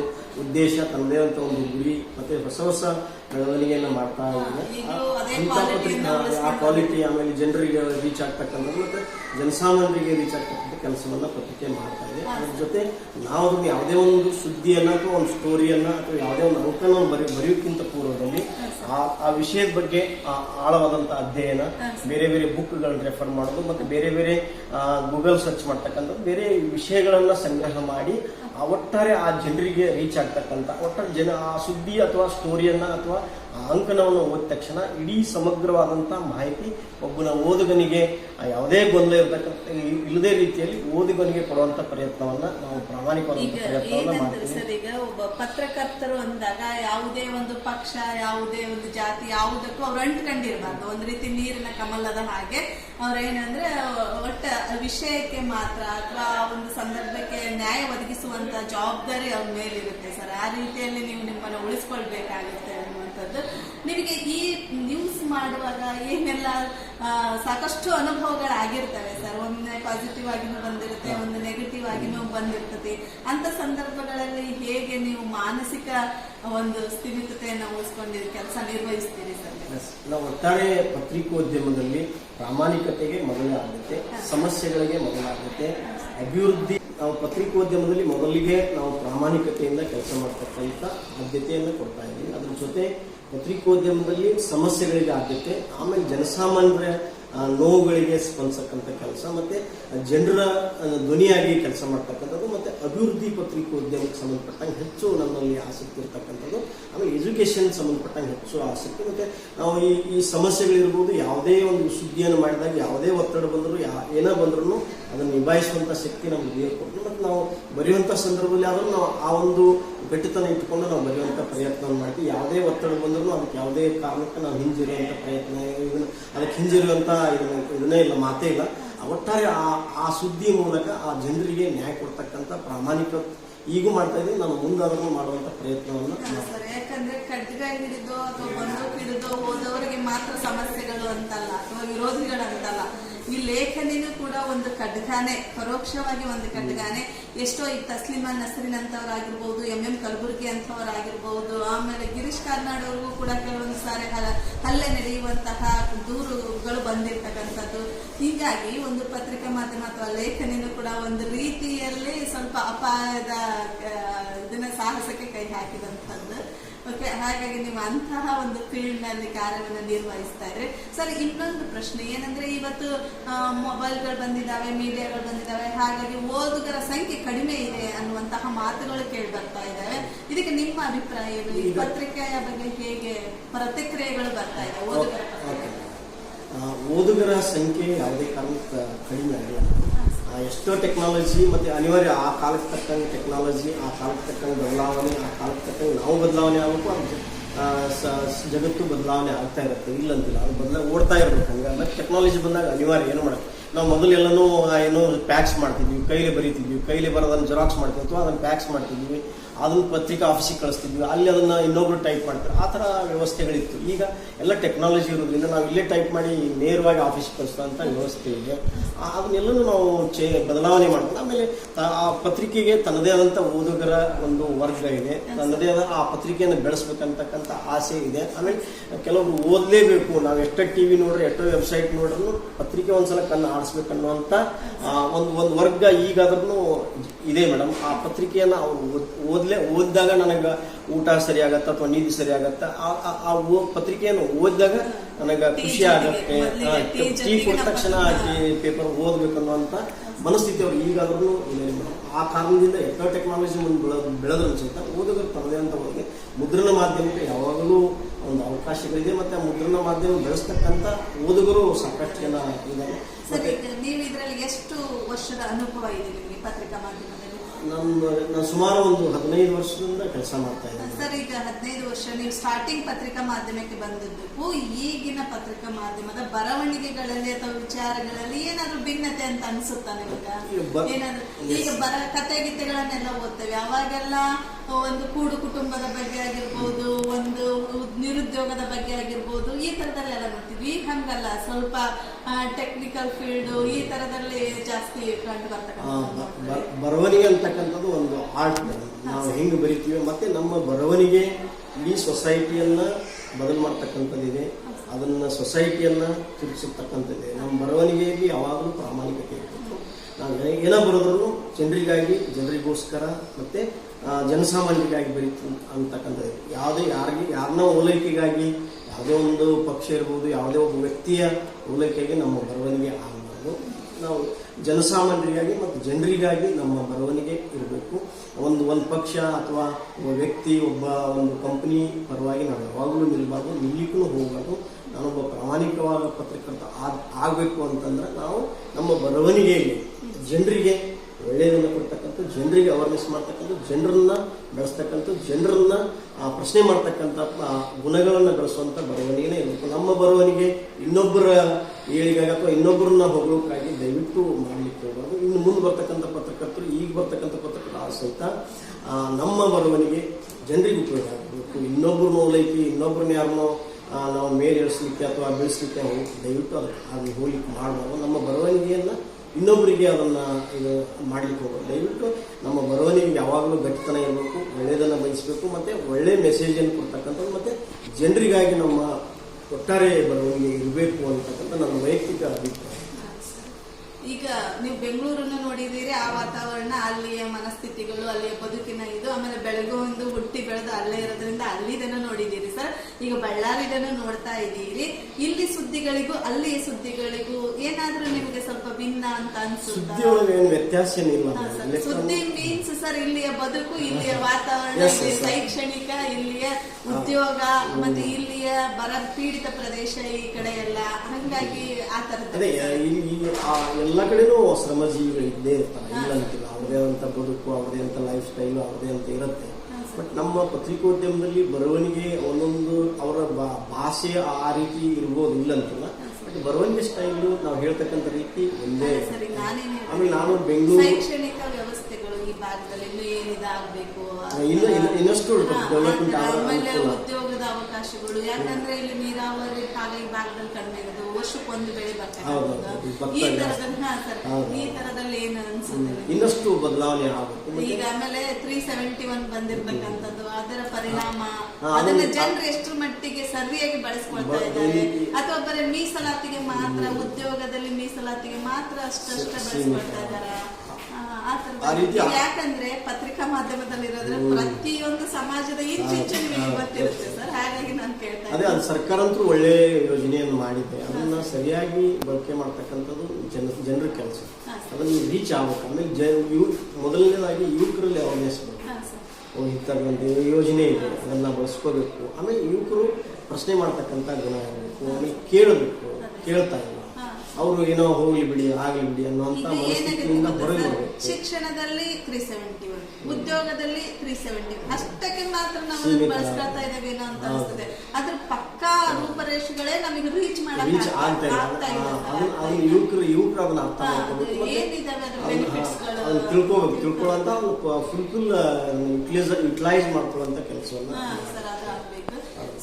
Speaker 2: ಉದ್ದೇಶ ತನ್ನದೇ ಆದಂಥ ಒಂದು ಗುರಿ ಮತ್ತೆ ಹೊಸ ಹೊಸ ಬೆಳವಣಿಗೆಯನ್ನು ಮಾಡ್ತಾ
Speaker 1: ಇದ್ದಾರೆ.
Speaker 2: ಇಂಥ ಪತ್ರಿಕೆ ಆ ಕ್ವಾಲಿಟಿ ಆಮೇಲೆ ಜನರಿಗೆ ರೀಚ್ ಆಗ್ತಕ್ಕಂಥದ್ದು ಮತ್ತೆ ಜನಸಾಮಾನ್ಯರಿಗೆ ರೀಚ್ ಆಗ್ತಕ್ಕಂಥ ಕೆಲಸವನ್ನ ಪತ್ರಿಕೆ ಮಾಡ್ತಾ ಇದೆ ಅದ್ರ ಜೊತೆ ನಾವು ಅದನ್ನು ಯಾವುದೇ ಒಂದು ಸುದ್ದಿಯನ್ನ ಅಥವಾ ಒಂದು ಸ್ಟೋರಿಯನ್ನ ಅಥವಾ ಯಾವುದೇ ಒಂದು ಅಂಕನ ಬರಿ ಬರೆಯೋಕ್ಕಿಂತ ಪೂರ್ವದಲ್ಲಿ ಆ ಆ ವಿಷಯದ ಬಗ್ಗೆ ಆ- ಆಳವಾದಂತ ಅಧ್ಯಯನ. ಬೇರೆ ಬೇರೆ ಬುಕ್ಗಳನ್ನ ರೆಫರ್ ಮಾಡೋದು ಮತ್ತೆ ಬೇರೆ ಬೇರೆ ಗೂಗಲ್ ಸರ್ಚ್ ಮಾಡ್ತಕ್ಕಂಥದ್ದು, ಬೇರೆ ವಿಷಯಗಳನ್ನ ಸಂಗ್ರಹ ಮಾಡಿ ಒಟ್ಟಾರೆ ಆ ಜನರಿಗೆ ರೀಚ್ ಆಗ್ತಕ್ಕಂಥ, ಒಟ್ಟಾರೆ ಜನ ಆ ಸುದ್ದಿ ಅಥವಾ ಸ್ಟೋರಿಯನ್ನ ಅಥವಾ ಆ ಅಂಕಣವನ್ನು ಓದಿದ ತಕ್ಷಣ ಇಡೀ ಸಮಗ್ರವಾದಂಥ ಮಾಹಿತಿ ಒಬ್ಬನ ಓದುಗನಿಗೆ ಯಾವುದೇ ಗೊಂದಲ ಇರತಕ್ಕಂಥ ಇಲ್ಲದೇ ರೀತಿಯಲ್ಲಿ ಓದುಗನಿಗೆ ಕೊಡುವಂತ ಪ್ರಯತ್ನವನ್ನ ನಾವು
Speaker 1: ಪ್ರಾಮಾಣಿಕವಾದ
Speaker 2: ಪ್ರಯತ್ನವನ್ನ ಮಾಡ್ತೀವಿ.
Speaker 1: ಸರ್ ಈಗ ಒಬ್ಬ ಪತ್ರಕರ್ತರು ಅಂದಾಗ ಯಾವುದೇ ಒಂದು ಪಕ್ಷ ಯಾವುದೇ ಒಂದು ಜಾತಿ ಯಾವುದಕ್ಕೂ ಅವ್ರು ಅಂಟ್ಕೊಂಡಿರ್ಬಾರ್ದು. ಒಂದ್ ರೀತಿ ನೀರಿನ ಕಮಲದ ಹಾಗೆ ಅವ್ರೇನಂದ್ರೆ ಒಟ್ಟ ವಿಷಯಕ್ಕೆ ಮಾತ್ರ ಅಥವಾ ಆ ಒಂದು ಸಂದರ್ಭಕ್ಕೆ ನ್ಯಾಯ ಒದಗಿಸುವಂತ ಜವಾಬ್ದಾರಿ ಅವ್ರ ಮೇಲಿರುತ್ತೆ ಸರ್. ಆ ರೀತಿಯಲ್ಲಿ ನೀವು ನಿಮ್ಮನ್ನ ಉಳಿಸ್ಕೊಳ್ಬೇಕಾಗುತ್ತೆ. ನಿಮಗೆ ಈ ನ್ಯೂಸ್ ಮಾಡುವಾಗ ಏನೆಲ್ಲ ಸಾಕಷ್ಟು ಅನುಭವಗಳಾಗಿರ್ತವೆ ಸರ್? ಒಂದು ಪಾಸಿಟಿವ್ ಆಗಿನೂ ಬಂದಿರುತ್ತೆ ಒಂದು ನೆಗೆಟಿವ್ ಆಗಿನೂ ಬಂದಿರ್ತದೆ. ಅಂತ ಸಂದರ್ಭಗಳಲ್ಲಿ ಹೇಗೆ ನೀವು ಮಾನಸಿಕ ಒಂದು ಸ್ಥಿಮಿತತೆಯನ್ನು ಉಳಿಸ್ಕೊಂಡು ಕೆಲಸ ನಿರ್ವಹಿಸ್ತೀರಿ ಸರ್.
Speaker 2: ನಾವು ಒಟ್ಟಾರೆ ಪತ್ರಿಕೋದ್ಯಮದಲ್ಲಿ ಪ್ರಾಮಾಣಿಕತೆಗೆ ಮೊದಲ ಆದ್ಯತೆ ಸಮಸ್ಯೆಗಳಿಗೆ ಮೊದಲ ಆದ್ಯತೆ ಅಭಿವೃದ್ಧಿ ನಾವು ಪತ್ರಿಕೋದ್ಯಮದಲ್ಲಿ ಮೊದಲಿಗೆ ನಾವು ಪ್ರಾಮಾಣಿಕತೆಯಿಂದ ಕೆಲಸ ಮಾಡ್ತಕ್ಕಂಥ ಆದ್ಯತೆಯನ್ನು ಕೊಡ್ತಾ ಇದ್ದೀವಿ. ಅದ್ರ ಜೊತೆ ಪತ್ರಿಕೋದ್ಯಮದಲ್ಲಿ ಸಮಸ್ಯೆಗಳಿಗೆ ಆದ್ಯತೆ, ಆಮೇಲೆ ಜನಸಾಮಾನ್ಯರ ನೋವುಗಳಿಗೆ ಸ್ಪಂದಿಸಕ್ಕಂಥ ಕೆಲಸ, ಮತ್ತೆ ಜನರ ಧ್ವನಿಯಾಗಿ ಕೆಲಸ ಮಾಡ್ತಕ್ಕಂಥದ್ದು, ಮತ್ತೆ ಅಭಿವೃದ್ಧಿ ಪತ್ರಿಕೋದ್ಯಮಕ್ಕೆ ಸಂಬಂಧಪಟ್ಟಂಗೆ ಹೆಚ್ಚು ನಮ್ಮಲ್ಲಿ ಆಸಕ್ತಿ ಇರ್ತಕ್ಕಂಥದ್ದು, ಆಮೇಲೆ ಎಜುಕೇಶನ್ ಸಂಬಂಧಪಟ್ಟಂಗೆ ಹೆಚ್ಚು ಆಸಕ್ತಿ, ಮತ್ತೆ ನಾವು ಈ ಈ ಸಮಸ್ಯೆಗಳಿರ್ಬೋದು, ಯಾವುದೇ ಒಂದು ಸುದ್ದಿಯನ್ನು ಮಾಡಿದಾಗ ಯಾವುದೇ ಒತ್ತಡ ಬಂದರೂ, ಯಾ, ಏನೇ ಬಂದ್ರೂ ಅದನ್ನು ನಿಭಾಯಿಸುವಂಥ ಶಕ್ತಿ ನಮ್ಗೆ ದೇವರು ಕೊಟ್ಟು ಮತ್ತು ನಾವು ಬರೆಯುವಂಥ ಸಂದರ್ಭದಲ್ಲಿ ಆದರೂ ನಾವು ಆ ಒಂದು ಗಟ್ಟಿತನ ಇಟ್ಕೊಂಡು ನಾವು ಬರೆಯುವಂಥ ಪ್ರಯತ್ನವನ್ನು ಮಾಡ್ತೀವಿ. ಯಾವುದೇ ಒತ್ತಡ ಬಂದರೂ ಅದಕ್ಕೆ ಯಾವುದೇ ಕಾರಣಕ್ಕೆ ನಾವು ಹಿಂಜಿರುವಂಥ ಪ್ರಯತ್ನ ಇದನ್ನು ಅದಕ್ಕೆ ಹಿಂಜರಿಯುವಂಥ ಇದನ್ನ ಇದನ್ನೇ ಇಲ್ಲ ಮಾತೇ ಇಲ್ಲ. ಒಟ್ಟಾರೆ ಆ ಆ ಸುದ್ದಿ ಮೂಲಕ ಆ ಜನರಿಗೆ ನ್ಯಾಯ ಕೊಡ್ತಕ್ಕಂಥ ಪ್ರಾಮಾಣಿಕ ಈಗೂ ಮಾಡ್ತಾ ಇದ್ದೀವಿ ನಾನು ಮುಂದಾದರೂ ಮಾಡುವಂಥ ಪ್ರಯತ್ನವನ್ನು
Speaker 1: ಯಾಕಂದ್ರೆ ಖಡ್ಗ ಹಿಡಿದು ಅಥವಾ ಬಂದೂಕ್ ಹಿಡಿದು ಹೋದವರಿಗೆ ಮಾತ್ರ ಸಮಸ್ಯೆಗಳು ಅಂತಲ್ಲ ಅಥವಾ ವಿರೋಧಿಗಳು ಅಂತಲ್ಲ ಈ ಲೇಖನಿನೂ ಕೂಡ ಒಂದು ಖಡ್ಗಾನೆ ಪರೋಕ್ಷವಾಗಿ ಒಂದು ಖಡ್ಗಾನೆ ಎಷ್ಟೋ ಈ ತಸ್ಲಿಮಾ ನಸರಿನ್ ಅಂತವರಾಗಿರ್ಬೋದು ಎಂ ಎಂ ಕಲಬುರ್ಗಿ ಅಂತವರಾಗಿರ್ಬೋದು ಆಮೇಲೆ ಗಿರೀಶ್ ಕಾರ್ನಾಡ್ ಅವ್ರಿಗೂ ಕೂಡ ಕೆಲವೊಂದು ಸಾರಿ ಹಲ್ಲೆ ನಡೆಯುವಂತಹ ದೂರುಗಳು ಬಂದಿರ್ತಕ್ಕಂಥದ್ದು. ಹೀಗಾಗಿ ಒಂದು ಪತ್ರಿಕಾ ಮಾಧ್ಯಮ ಅಥವಾ ಲೇಖನಿನೂ ಕೂಡ ಒಂದು ರೀತಿಯಲ್ಲಿ ಸ್ವಲ್ಪ ಅಪಾಯದ ಇದನ್ನ ಸಾಹಸಕ್ಕೆ ಕೈ ಹಾಕಿದಂಥದ್ದು. ಓಕೆ ಹಾಗಾಗಿ ನೀವು ಅಂತಹ ಒಂದು ಫೀಲ್ಡ್ನಲ್ಲಿ ಕಾರ್ಯವನ್ನು ನಿರ್ವಹಿಸ್ತಾ ಇದ್ರೆ ಸರ್ ಇನ್ನೊಂದು ಪ್ರಶ್ನೆ. ಏನಂದ್ರೆ ಇವತ್ತು ಮೊಬೈಲ್ಗಳು ಬಂದಿದ್ದಾವೆ ಮೀಡಿಯಾಗಳು ಬಂದಿದ್ದಾವೆ ಹಾಗಾಗಿ ಓದುಗರ ಸಂಖ್ಯೆ ಕಡಿಮೆ ಇದೆ ಅನ್ನುವಂತಹ ಮಾತುಗಳು ಕೇಳಿ ಬರ್ತಾ ಇದ್ದಾವೆ ಇದಕ್ಕೆ ನಿಮ್ಮ ಅಭಿಪ್ರಾಯ ಏನು? ಈ ಪತ್ರಿಕೆಯ ಬಗ್ಗೆ ಹೇಗೆ ಪ್ರತಿಕ್ರಿಯೆಗಳು ಬರ್ತಾ ಇದೆ ಓದುಗರ
Speaker 2: ಓದುಗರ ಸಂಖ್ಯೆ ಯಾವುದೇ ಕಾರಣಕ್ಕೆ ಕಡಿಮೆ ಆಗಿಲ್ಲ. ಎಷ್ಟೋ ಟೆಕ್ನಾಲಜಿ ಮತ್ತು ಅನಿವಾರ್ಯ ಆ ಕಾಲಕ್ಕೆ ತಕ್ಕಂಗೆ ಟೆಕ್ನಾಲಜಿ ಆ ಕಾಲಕ್ಕೆ ತಕ್ಕಂಗೆ ಬದಲಾವಣೆ, ಆ ಕಾಲಕ್ಕೆ ತಕ್ಕಂಗೆ ನಾವು ಬದಲಾವಣೆ ಆಗಬೇಕು, ಅದು ಜಗತ್ತು ಬದಲಾವಣೆ ಆಗ್ತಾ ಇರುತ್ತೆ. ಇಲ್ಲಂತಿಲ್ಲ ಅದು ಬದಲ, ಓಡ್ತಾ ಇರ್ಬೇಕು. ಹಂಗಾಗಿ ಟೆಕ್ನಾಲಜಿ ಬಂದಾಗ ಅನಿವಾರ್ಯ, ಏನು ಮಾಡೋದು? ನಾವು ಮೊದಲು ಎಲ್ಲನೂ ಏನು ಪ್ಯಾಕ್ಸ್ ಮಾಡ್ತಿದ್ವಿ, ಕೈಲಿ ಬರೀತಿದ್ವಿ, ಕೈಲಿ ಬರೋದನ್ನು ಜೆರಾಕ್ಸ್ ಮಾಡ್ತಿದ್ವಿ, ಅಥವಾ ಅದನ್ನು ಪ್ಯಾಕ್ಸ್ ಮಾಡ್ತಿದ್ವಿ. ಅದನ್ನ ಪತ್ರಿಕಾ ಆಫೀಸಿಗೆ ಕಳಿಸ್ತಿದ್ವಿ. ಅಲ್ಲಿ ಅದನ್ನ ಇನ್ನೊಬ್ರು ಟೈಪ್ ಮಾಡ್ತಾರೆ. ಆ ಥರ ವ್ಯವಸ್ಥೆಗಳಿತ್ತು. ಈಗ ಎಲ್ಲ ಟೆಕ್ನಾಲಜಿ ಇರೋದ್ರಿಂದ ನಾವು ಇಲ್ಲೇ ಟೈಪ್ ಮಾಡಿ ನೇರವಾಗಿ ಆಫೀಸ್ ಕಳಿಸುವಂತ ವ್ಯವಸ್ಥೆ ಇದೆ. ಅದನ್ನೆಲ್ಲನೂ ನಾವು ಚೇ, ಬದಲಾವಣೆ ಮಾಡ್ಬೋದು. ಆಮೇಲೆ ಆ ಪತ್ರಿಕೆಗೆ ತನ್ನದೇ ಆದಂಥ ಓದುಗರ ಒಂದು ವರ್ಗ ಇದೆ. ತನ್ನದೇ ಆದ ಆ ಪತ್ರಿಕೆಯನ್ನು ಬೆಳೆಸ್ಬೇಕಂತಕ್ಕಂಥ ಆಸೆ ಇದೆ. ಆಮೇಲೆ ಕೆಲವರು ಓದಲೇಬೇಕು. ನಾವು ಎಷ್ಟೋ ಟಿ ವಿ ನೋಡ್ರಿ, ಎಷ್ಟೋ ವೆಬ್ಸೈಟ್ ನೋಡ್ರು ಪತ್ರಿಕೆ ಒಂದ್ಸಲ ಕಣ್ಣು ಆಡಿಸ್ಬೇಕನ್ನುವಂಥ ಒಂದು ಒಂದು ವರ್ಗ ಈಗಾದ್ರೂ ಇದೆ ಮೇಡಮ್. ಆ ಪತ್ರಿಕೆಯನ್ನು ಅವರು ಓದ್- ಓದ್ಲೇ ಓದಿದಾಗ ನನಗೆ ಊಟ ಸರಿ ಆಗತ್ತ ಅಥವಾ ನೀತಿ ಸರಿ ಆಗತ್ತ ಆ- ಆ- ಆ ಓ- ಪತ್ರಿಕೆಯನ್ನು ಓದಿದಾಗ ನನಗೆ ಖುಷಿ ಆಗತ್ತೆ.
Speaker 1: ಟೀ
Speaker 2: ಕೊಟ್ಟ ತಕ್ಷಣ ಪೇಪರ್ ಓದ್ಬೇಕು ಅನ್ನುವಂತ ಮನಸ್ಥಿತಿ ಅವ್ರು ಈಗಾದ್ರೂ ಆ ಕಾರಣದಿಂದ ಎಷ್ಟೋ ಟೆಕ್ನಾಲಜಿ ಮುಂದೆ ಬೆಳೆದ ಬೆಳೆದ್ರು ಸಹಿತ ಓದುಗರು ತನ್ನದೇ ಅಂತ ಹೋಗಿ ಮುದ್ರಣ ಮಾಧ್ಯಮಕ್ಕೆ ಯಾವಾಗಲೂ ಒಂದು ಅವಕಾಶಗಳಿದೆ ಮತ್ತೆ ಆ ಮುದ್ರಣ ಮಾಧ್ಯಮ ಬೆಳೆಸ್ತಕ್ಕಂಥ ಓದುಗರು ಸಾಕಷ್ಟು ಜನ ಇದ್ದಾರೆ.
Speaker 1: ನೀವು ಇದರಲ್ಲಿ ಎಷ್ಟು ವರ್ಷದ ಅನುಭವ ಇದೆ ನಿಮಗೆ ಪತ್ರಿಕಾ ಮಾಧ್ಯಮದಲ್ಲಿ?
Speaker 2: ನಮ್ಮ ನಾನು ಸುಮಾರು ಒಂದು ಹದಿನೈದು ವರ್ಷದಿಂದ ಕೆಲಸ ಮಾಡ್ತಾ ಇದ್ದೀನಿ.
Speaker 1: ಸರ್ ಈಗ ಹದಿನೈದು ವರ್ಷ ನೀವು ಸ್ಟಾರ್ಟಿಂಗ್ ಪತ್ರಿಕಾ ಮಾಧ್ಯಮಕ್ಕೆ ಬಂದಿದ್ದು ಈಗಿನ ಪತ್ರಿಕಾ ಮಾಧ್ಯಮದ ಬರವಣಿಗೆಗಳಲ್ಲಿ ಅಥವಾ ವಿಚಾರಗಳಲ್ಲಿ ಏನಾದ್ರು ಭಿನ್ನತೆ ಅಂತ ಅನ್ಸುತ್ತಾ ನಿಮಗೆ? ಏನಾದ್ರು ಈಗ ಬರ ಕತೆ ಗೀತೆಗಳನ್ನೆಲ್ಲ ಓದ್ತೇವೆ. ಅವಾಗೆಲ್ಲ ಒಂದು ಕೂಡು ಕುಟುಂಬದ ಬಗ್ಗೆ ಆಗಿರ್ಬೋದು ಒಂದು ನಿರುದ್ಯೋಗದ ಬಗ್ಗೆ ಆಗಿರ್ಬೋದು ಈ ಥರದಲ್ಲೆಲ್ಲ ನೋಡ್ತೀವಿ. ಈಗ ಹಂಗಲ್ಲ ಸ್ವಲ್ಪ ಟೆಕ್ನಿಕಲ್ ಫೀಲ್ಡ್ ಈ ತರದಲ್ಲಿ ಜಾಸ್ತಿ ಕಂಡು ಬರ್ತಕ್ಕಂಥ
Speaker 2: ಬರವಣಿಗೆ ಅಂತಕ್ಕಂಥದ್ದು ಒಂದು ಆರ್ಟ್ ನಾವು ಹೆಂಗೆ ಬರಿತೀವಿ ಮತ್ತೆ ನಮ್ಮ ಬರವಣಿಗೆ ಇಡೀ ಸೊಸೈಟಿಯನ್ನ ಬದಲು ಮಾಡ್ತಕ್ಕಂಥದ್ದಿದೆ. ಅದನ್ನ ಸೊಸೈಟಿಯನ್ನ ತಿರುಗಿಸತಕ್ಕಂಥದ್ದಿದೆ ನಮ್ಮ ಬರವಣಿಗೆಯಲ್ಲಿ ಯಾವಾಗಲೂ ಪ್ರಾಮಾಣಿಕತೆ ಇರಬೇಕು ನಾವು ಏನೋ ಬರೋದ್ರೂ ಜನರಿಗಾಗಿ ಜನರಿಗೋಸ್ಕರ ಮತ್ತೆ ಜನಸಾಮಾನ್ಯರಿಗಾಗಿ ಬರೀತು ಅಂತಕ್ಕಂಥದ್ದು. ಯಾವುದೇ ಯಾರಿಗೆ, ಯಾರನ್ನ ಓಲೈಕೆಗಾಗಿ ಯಾವುದೇ ಒಂದು ಪಕ್ಷ ಇರ್ಬೋದು, ಯಾವುದೇ ಒಬ್ಬ ವ್ಯಕ್ತಿಯ ಓಲೈಕೆಗೆ ನಮ್ಮ ಬರವಣಿಗೆ ಆಗಬಾರ್ದು. ನಾವು ಜನಸಾಮಾನ್ಯರಿಗಾಗಿ ಮತ್ತು ಜನರಿಗಾಗಿ ನಮ್ಮ ಬರವಣಿಗೆ ಇರಬೇಕು. ಒಂದು ಒಂದು ಪಕ್ಷ ಅಥವಾ ಒಬ್ಬ ವ್ಯಕ್ತಿ, ಒಬ್ಬ ಒಂದು ಕಂಪನಿ ಪರವಾಗಿ ನಾವು ಯಾವಾಗಲೂ ನಿಲ್ಲಬಾರ್ದು ನಿಲ್ಲಿಕ್ಕೂ ಹೋಗಬಾರ್ದು. ನಾನೊಬ್ಬ ಪ್ರಾಮಾಣಿಕವಾದ ಪತ್ರಕರ್ತ ಆಗ, ಆಗಬೇಕು ಅಂತಂದ್ರೆ ನಾವು ನಮ್ಮ ಬರವಣಿಗೆಗೆ, ಜನರಿಗೆ ಒಳ್ಳೆಯದನ್ನು ಕೊಡ್ತಕ್ಕಂಥ ಜನರಿಗೆ ಅವೇರ್ನೆಸ್ ಮಾಡ್ತಕ್ಕಂಥ ಜನರನ್ನ ಬೆಳೆಸ್ತಕ್ಕಂಥ ಜನರನ್ನ ಆ, ಪ್ರಶ್ನೆ ಮಾಡ್ತಕ್ಕಂಥ ಗುಣಗಳನ್ನ ಬೆಳೆಸುವಂಥ ಬರವಣಿಗೆನೇ ಇರಬೇಕು. ನಮ್ಮ ಬರವಣಿಗೆ ಇನ್ನೊಬ್ಬರ ಏಳಿಗಾಗಿ ಅಥವಾ ಇನ್ನೊಬ್ಬರನ್ನ ಹೊಗಳೋಕ್ಕಾಗಿ ದಯವಿಟ್ಟು ಮಾಡಲಿಕ್ಕೆ ಹೋಗಬಾರ್ದು. ಇನ್ನು ಮುಂದೆ ಬರ್ತಕ್ಕಂಥ ಪತ್ರಕರ್ತರು ಈಗ ಬರ್ತಕ್ಕಂಥ ಪತ್ರಕರ್ತರು ಆ ಸಹಿತ ನಮ್ಮ ಬರವಣಿಗೆ ಜನರಿಗೆ ಉಪಯೋಗ ಆಗಬೇಕು. ಇನ್ನೊಬ್ಬರು ನೋಲೈತಿ ಇನ್ನೊಬ್ಬರನ್ನ ಯಾರನ್ನೋ ನಾವು ಮೇಲೆ ಇಳಿಸ್ಲಿಕ್ಕೆ ಅಥವಾ ಬೆಳೆಸ್ಲಿಕ್ಕೆ ದಯವಿಟ್ಟು ಅದಕ್ಕೆ ಹೋಗ್ಲಿಕ್ಕೆ ಮಾಡಬಾರ್ದು. ನಮ್ಮ ಬರವಣಿಗೆಯನ್ನು ಇನ್ನೊಬ್ಬರಿಗೆ ಅದನ್ನು ಇದು ಮಾಡ್ಲಿಕ್ಕೆ ಹೋಗೋದು ದಯವಿಟ್ಟು ನಮ್ಮ ಬರವಣಿಗೆ ಯಾವಾಗಲೂ ಗಟ್ಟಿತನ ಇರಬೇಕು ಒಳ್ಳೆಯದನ್ನು ಬಯಸಬೇಕು, ಮತ್ತು ಒಳ್ಳೆ ಮೆಸೇಜನ್ನು ಕೊಡ್ತಕ್ಕಂಥದ್ದು, ಮತ್ತು ಜನರಿಗಾಗಿ ನಮ್ಮ ಒಟ್ಟಾರೆ ಬರವಣಿಗೆ ಇರಬೇಕು ಅಂತಕ್ಕಂಥ ನನ್ನ ವೈಯಕ್ತಿಕ ಅಭಿಪ್ರಾಯ.
Speaker 1: ಈಗ ನೀವು ಬೆಂಗಳೂರನ್ನು ನೋಡಿದೀರಿ ಆ ವಾತಾವರಣ ಅಲ್ಲಿಯ ಮನಸ್ಥಿತಿಗಳು ಅಲ್ಲಿಯ ಬದುಕಿನ ಇದು ಆಮೇಲೆ ಬೆಳಗುಂದು ಹುಟ್ಟಿ ಬೆಳೆದು ಅಲ್ಲೇ ಇರೋದ್ರಿಂದ ಅಲ್ಲಿದನ್ನು ನೋಡಿದೀರಿ ಸರ್. ಈಗ ಬಳ್ಳಾರಿದನ್ನು ನೋಡ್ತಾ ಇದ್ದೀರಿ. ಇಲ್ಲಿ ಸುದ್ದಿಗಳಿಗೂ ಅಲ್ಲಿಯ ಸುದ್ದಿಗಳಿಗೂ ಏನಾದ್ರೂ ನಿಮಗೆ ಸ್ವಲ್ಪ ಭಿನ್ನ ಅಂತ ಅನ್ಸುತ್ತೆ?
Speaker 2: ಸುದ್ದಿ ವ್ಯತ್ಯಾಸ
Speaker 1: ಮೀನ್ಸ್ ಸರ್. ಇಲ್ಲಿಯ ಬದುಕು ಇಲ್ಲಿಯ ವಾತಾವರಣ. ಶೈಕ್ಷಣಿಕ ಇಲ್ಲಿಯ ಉದ್ಯೋಗ ಮತ್ತೆ ಇಲ್ಲಿಯ ಬರ ಪೀಡಿತ ಪ್ರದೇಶ ಈ ಕಡೆ ಎಲ್ಲ ಹಂಗಾಗಿ ಆ ತರದ
Speaker 2: ಎಲ್ಲ ಕಡೆನೂ ಶ್ರಮಜೀವಿಗಳು ಇದ್ದೇ ಇರ್ತಾರೆ. ಇಲ್ಲ ಅಂತಿಲ್ಲ. ಅವ್ರದೇ ಅಂತ ಬದುಕು ಅವ್ರದೇ ಅಂತ ಲೈಫ್ ಸ್ಟೈಲು ಅವ್ರದೇ ಅಂತ ಇರುತ್ತೆ. ಬಟ್ ನಮ್ಮ ಪತ್ರಿಕೋದ್ಯಮದಲ್ಲಿ ಬರವಣಿಗೆ ಒಂದೊಂದು ಅವರ ಭಾಷೆ ಆ ರೀತಿ ಇರ್ಬೋದು ಇಲ್ಲ ಅಂತಿಲ್ಲ. ಬಟ್ ಬರವಣಿಗೆ ಸ್ಟೈಲು ನಾವು ಹೇಳ್ತಕ್ಕಂತ ರೀತಿ ಒಂದೇ. ಆಮೇಲೆ ನಾನು ಬೆಂಗಳೂರು
Speaker 1: ಶೈಕ್ಷಣಿಕ ವ್ಯವಸ್ಥೆಗಳು ಈ ಭಾಗದಲ್ಲಿ ಇನ್ನು ಏನಿದಾಗಬೇಕು?
Speaker 2: ಇನ್ನಷ್ಟು ಡೆವಲಪ್ಮೆಂಟ್ ಆಗ-
Speaker 1: ಆಮೇಲೆ
Speaker 2: ಅನುಕೂಲ.
Speaker 1: ಉದ್ಯೋಗದ ಅವಕಾಶಗಳು. ಯಾಕಂದ್ರೆ ಇಲ್ಲಿ ನೀರಾವರಿ ಕಾಲ ಈ ಭಾಗದಲ್ಲಿ ಕಡಿಮೆ ಇರೋದು. ವರ್ಷಕ್ಕೆ ಒಂದು ಬೆಳೆ
Speaker 2: ಬರ್ತದೆ.
Speaker 1: ಈ ಸರ್. ಈ ತರದಲ್ಲಿ ಏನು ಅನ್ಸುತ್ತೆ
Speaker 2: ಇನ್ನಷ್ಟು ಬದಲಾವಣೆ
Speaker 1: ಈಗ ಆಮೇಲೆ ತ್ರೀ ಸೆವೆಂಟಿ ಒನ್ ಬಂದಿರತಕ್ಕಂಥದ್ದು. ಅದರ ಪರಿಣಾಮ ಅದನ್ನ ಜನರು ಎಷ್ಟು ಮಟ್ಟಿಗೆ ಸರಿಯಾಗಿ ಬಳಸ್ಕೊಳ್ತಾ ಇದ್ದಾರೆ? ಅಥವಾ ಬರೀ ಮೀಸಲಾತಿಗೆ ಮಾತ್ರ ಉದ್ಯೋಗದಲ್ಲಿ ಮೀಸಲಾತಿಗೆ ಮಾತ್ರ ಅಷ್ಟಷ್ಟ. ಬಳಸ್ಕೊಳ್ತಾ ಇದಾರ ಆ
Speaker 2: ರೀತಿ
Speaker 1: ಯಾಕಂದ್ರೆ ಪತ್ರಿಕಾ ಮಾಧ್ಯಮದಲ್ಲಿ ಇರೋದ್ರೆ ಪ್ರತಿಯೊಂದು ಸಮಾಜದ ಇಂಚಿಂಚು ನಿಮಗೆ ಗೊತ್ತಿರುತ್ತೆ ಸರ್. ಹಾಗಾಗಿ ನಾನು ಕೇಳ್ತಾ
Speaker 2: ಅದೇ ಅದು ಸರ್ಕಾರ ಅಂತೂ ಒಳ್ಳೆ ಯೋಜನೆಯನ್ನು ಮಾಡಿದೆ ಅದನ್ನ ಸರಿಯಾಗಿ ಬಳಕೆ ಮಾಡ್ತಕ್ಕಂಥದ್ದು ಜನ ಜನರ ಕೆಲಸ. ಅದನ್ನು ರೀಚ್ ಆಗ್ಬೇಕು. ಆಮೇಲೆ ಜ ಯುವ ಮೊದಲನೇದಾಗಿ ಯುವಕರಲ್ಲಿ ಅವೇರ್ನೆಸ್ ಬೇಕು. ಒಂದು ಯೋಜನೆ ಇದೆ. ಅದನ್ನ ಬಳಸ್ಕೋಬೇಕು. ಆಮೇಲೆ ಯುವಕರು ಪ್ರಶ್ನೆ ಮಾಡ್ತಕ್ಕಂಥ ಗುಣ ಆಗಬೇಕು ಆಮೇಲೆ ಕೇಳಬೇಕು. ಕೇಳ್ತಾ
Speaker 1: ಹಾ.
Speaker 2: ಅವರು ಏನೋ ಹೋಗ್ಲಿ ಬಿಡಿ ಆಗ್ಲಿ ಬಿಡಿ
Speaker 1: ಅನ್ನುವಂತ
Speaker 2: ಮನಸ್ಥಿತಿಯಿಂದ ಹೊರಗೆ ಬರಬೇಕು
Speaker 1: ಶಿಕ್ಷಣದಲ್ಲಿ ತ್ರೀ ಸೆವೆಂಟಿ ಒನ್ ಉದ್ಯೋಗದಲ್ಲಿ ತ್ರೀ ಸೆವೆಂಟಿ ಅಷ್ಟಕ್ಕೆ ಮಾತ್ರ ನಾವು ಬಳಸ್ಕೊಳ್ತಾ ಇದ್ದೇವೆ ಏನೋ
Speaker 2: ಅಂತ.
Speaker 1: ಅನಿಸ್ತದೆ ಅದ್ರ ಪಕ್ಕಾ ರೂಪರೇಷೆಗಳೇ ನಮಗೆ ರೀಚ್
Speaker 2: ರೀಚ್ ಆಗ್ತಾ ಇಲ್ಲ. ಅದನ್ನ ಯುವಕರು ಯುವಕರು ಅದನ್ನ ಅರ್ಥ ಮಾಡ್ಕೋಬೇಕು.
Speaker 1: ಏನಿದಾವೆ ಅದ್ರ ಬೆನಿಫಿಟ್ಸ್ಗಳು
Speaker 2: ಅದನ್ನ ತಿಳ್ಕೊಬೇಕು. ತಿಳ್ಕೊಳ್ಳೋಂಥ ಫುಲ್ ಫುಲ್ಫಿಲ್ ಯುಟಿಲೈಸ್ ಯುಟಿಲೈಸ್ ಮಾಡ್ಕೊಳ್ಳೋಂಥ ಕೆಲಸವನ್ನ
Speaker 1: ಸರ್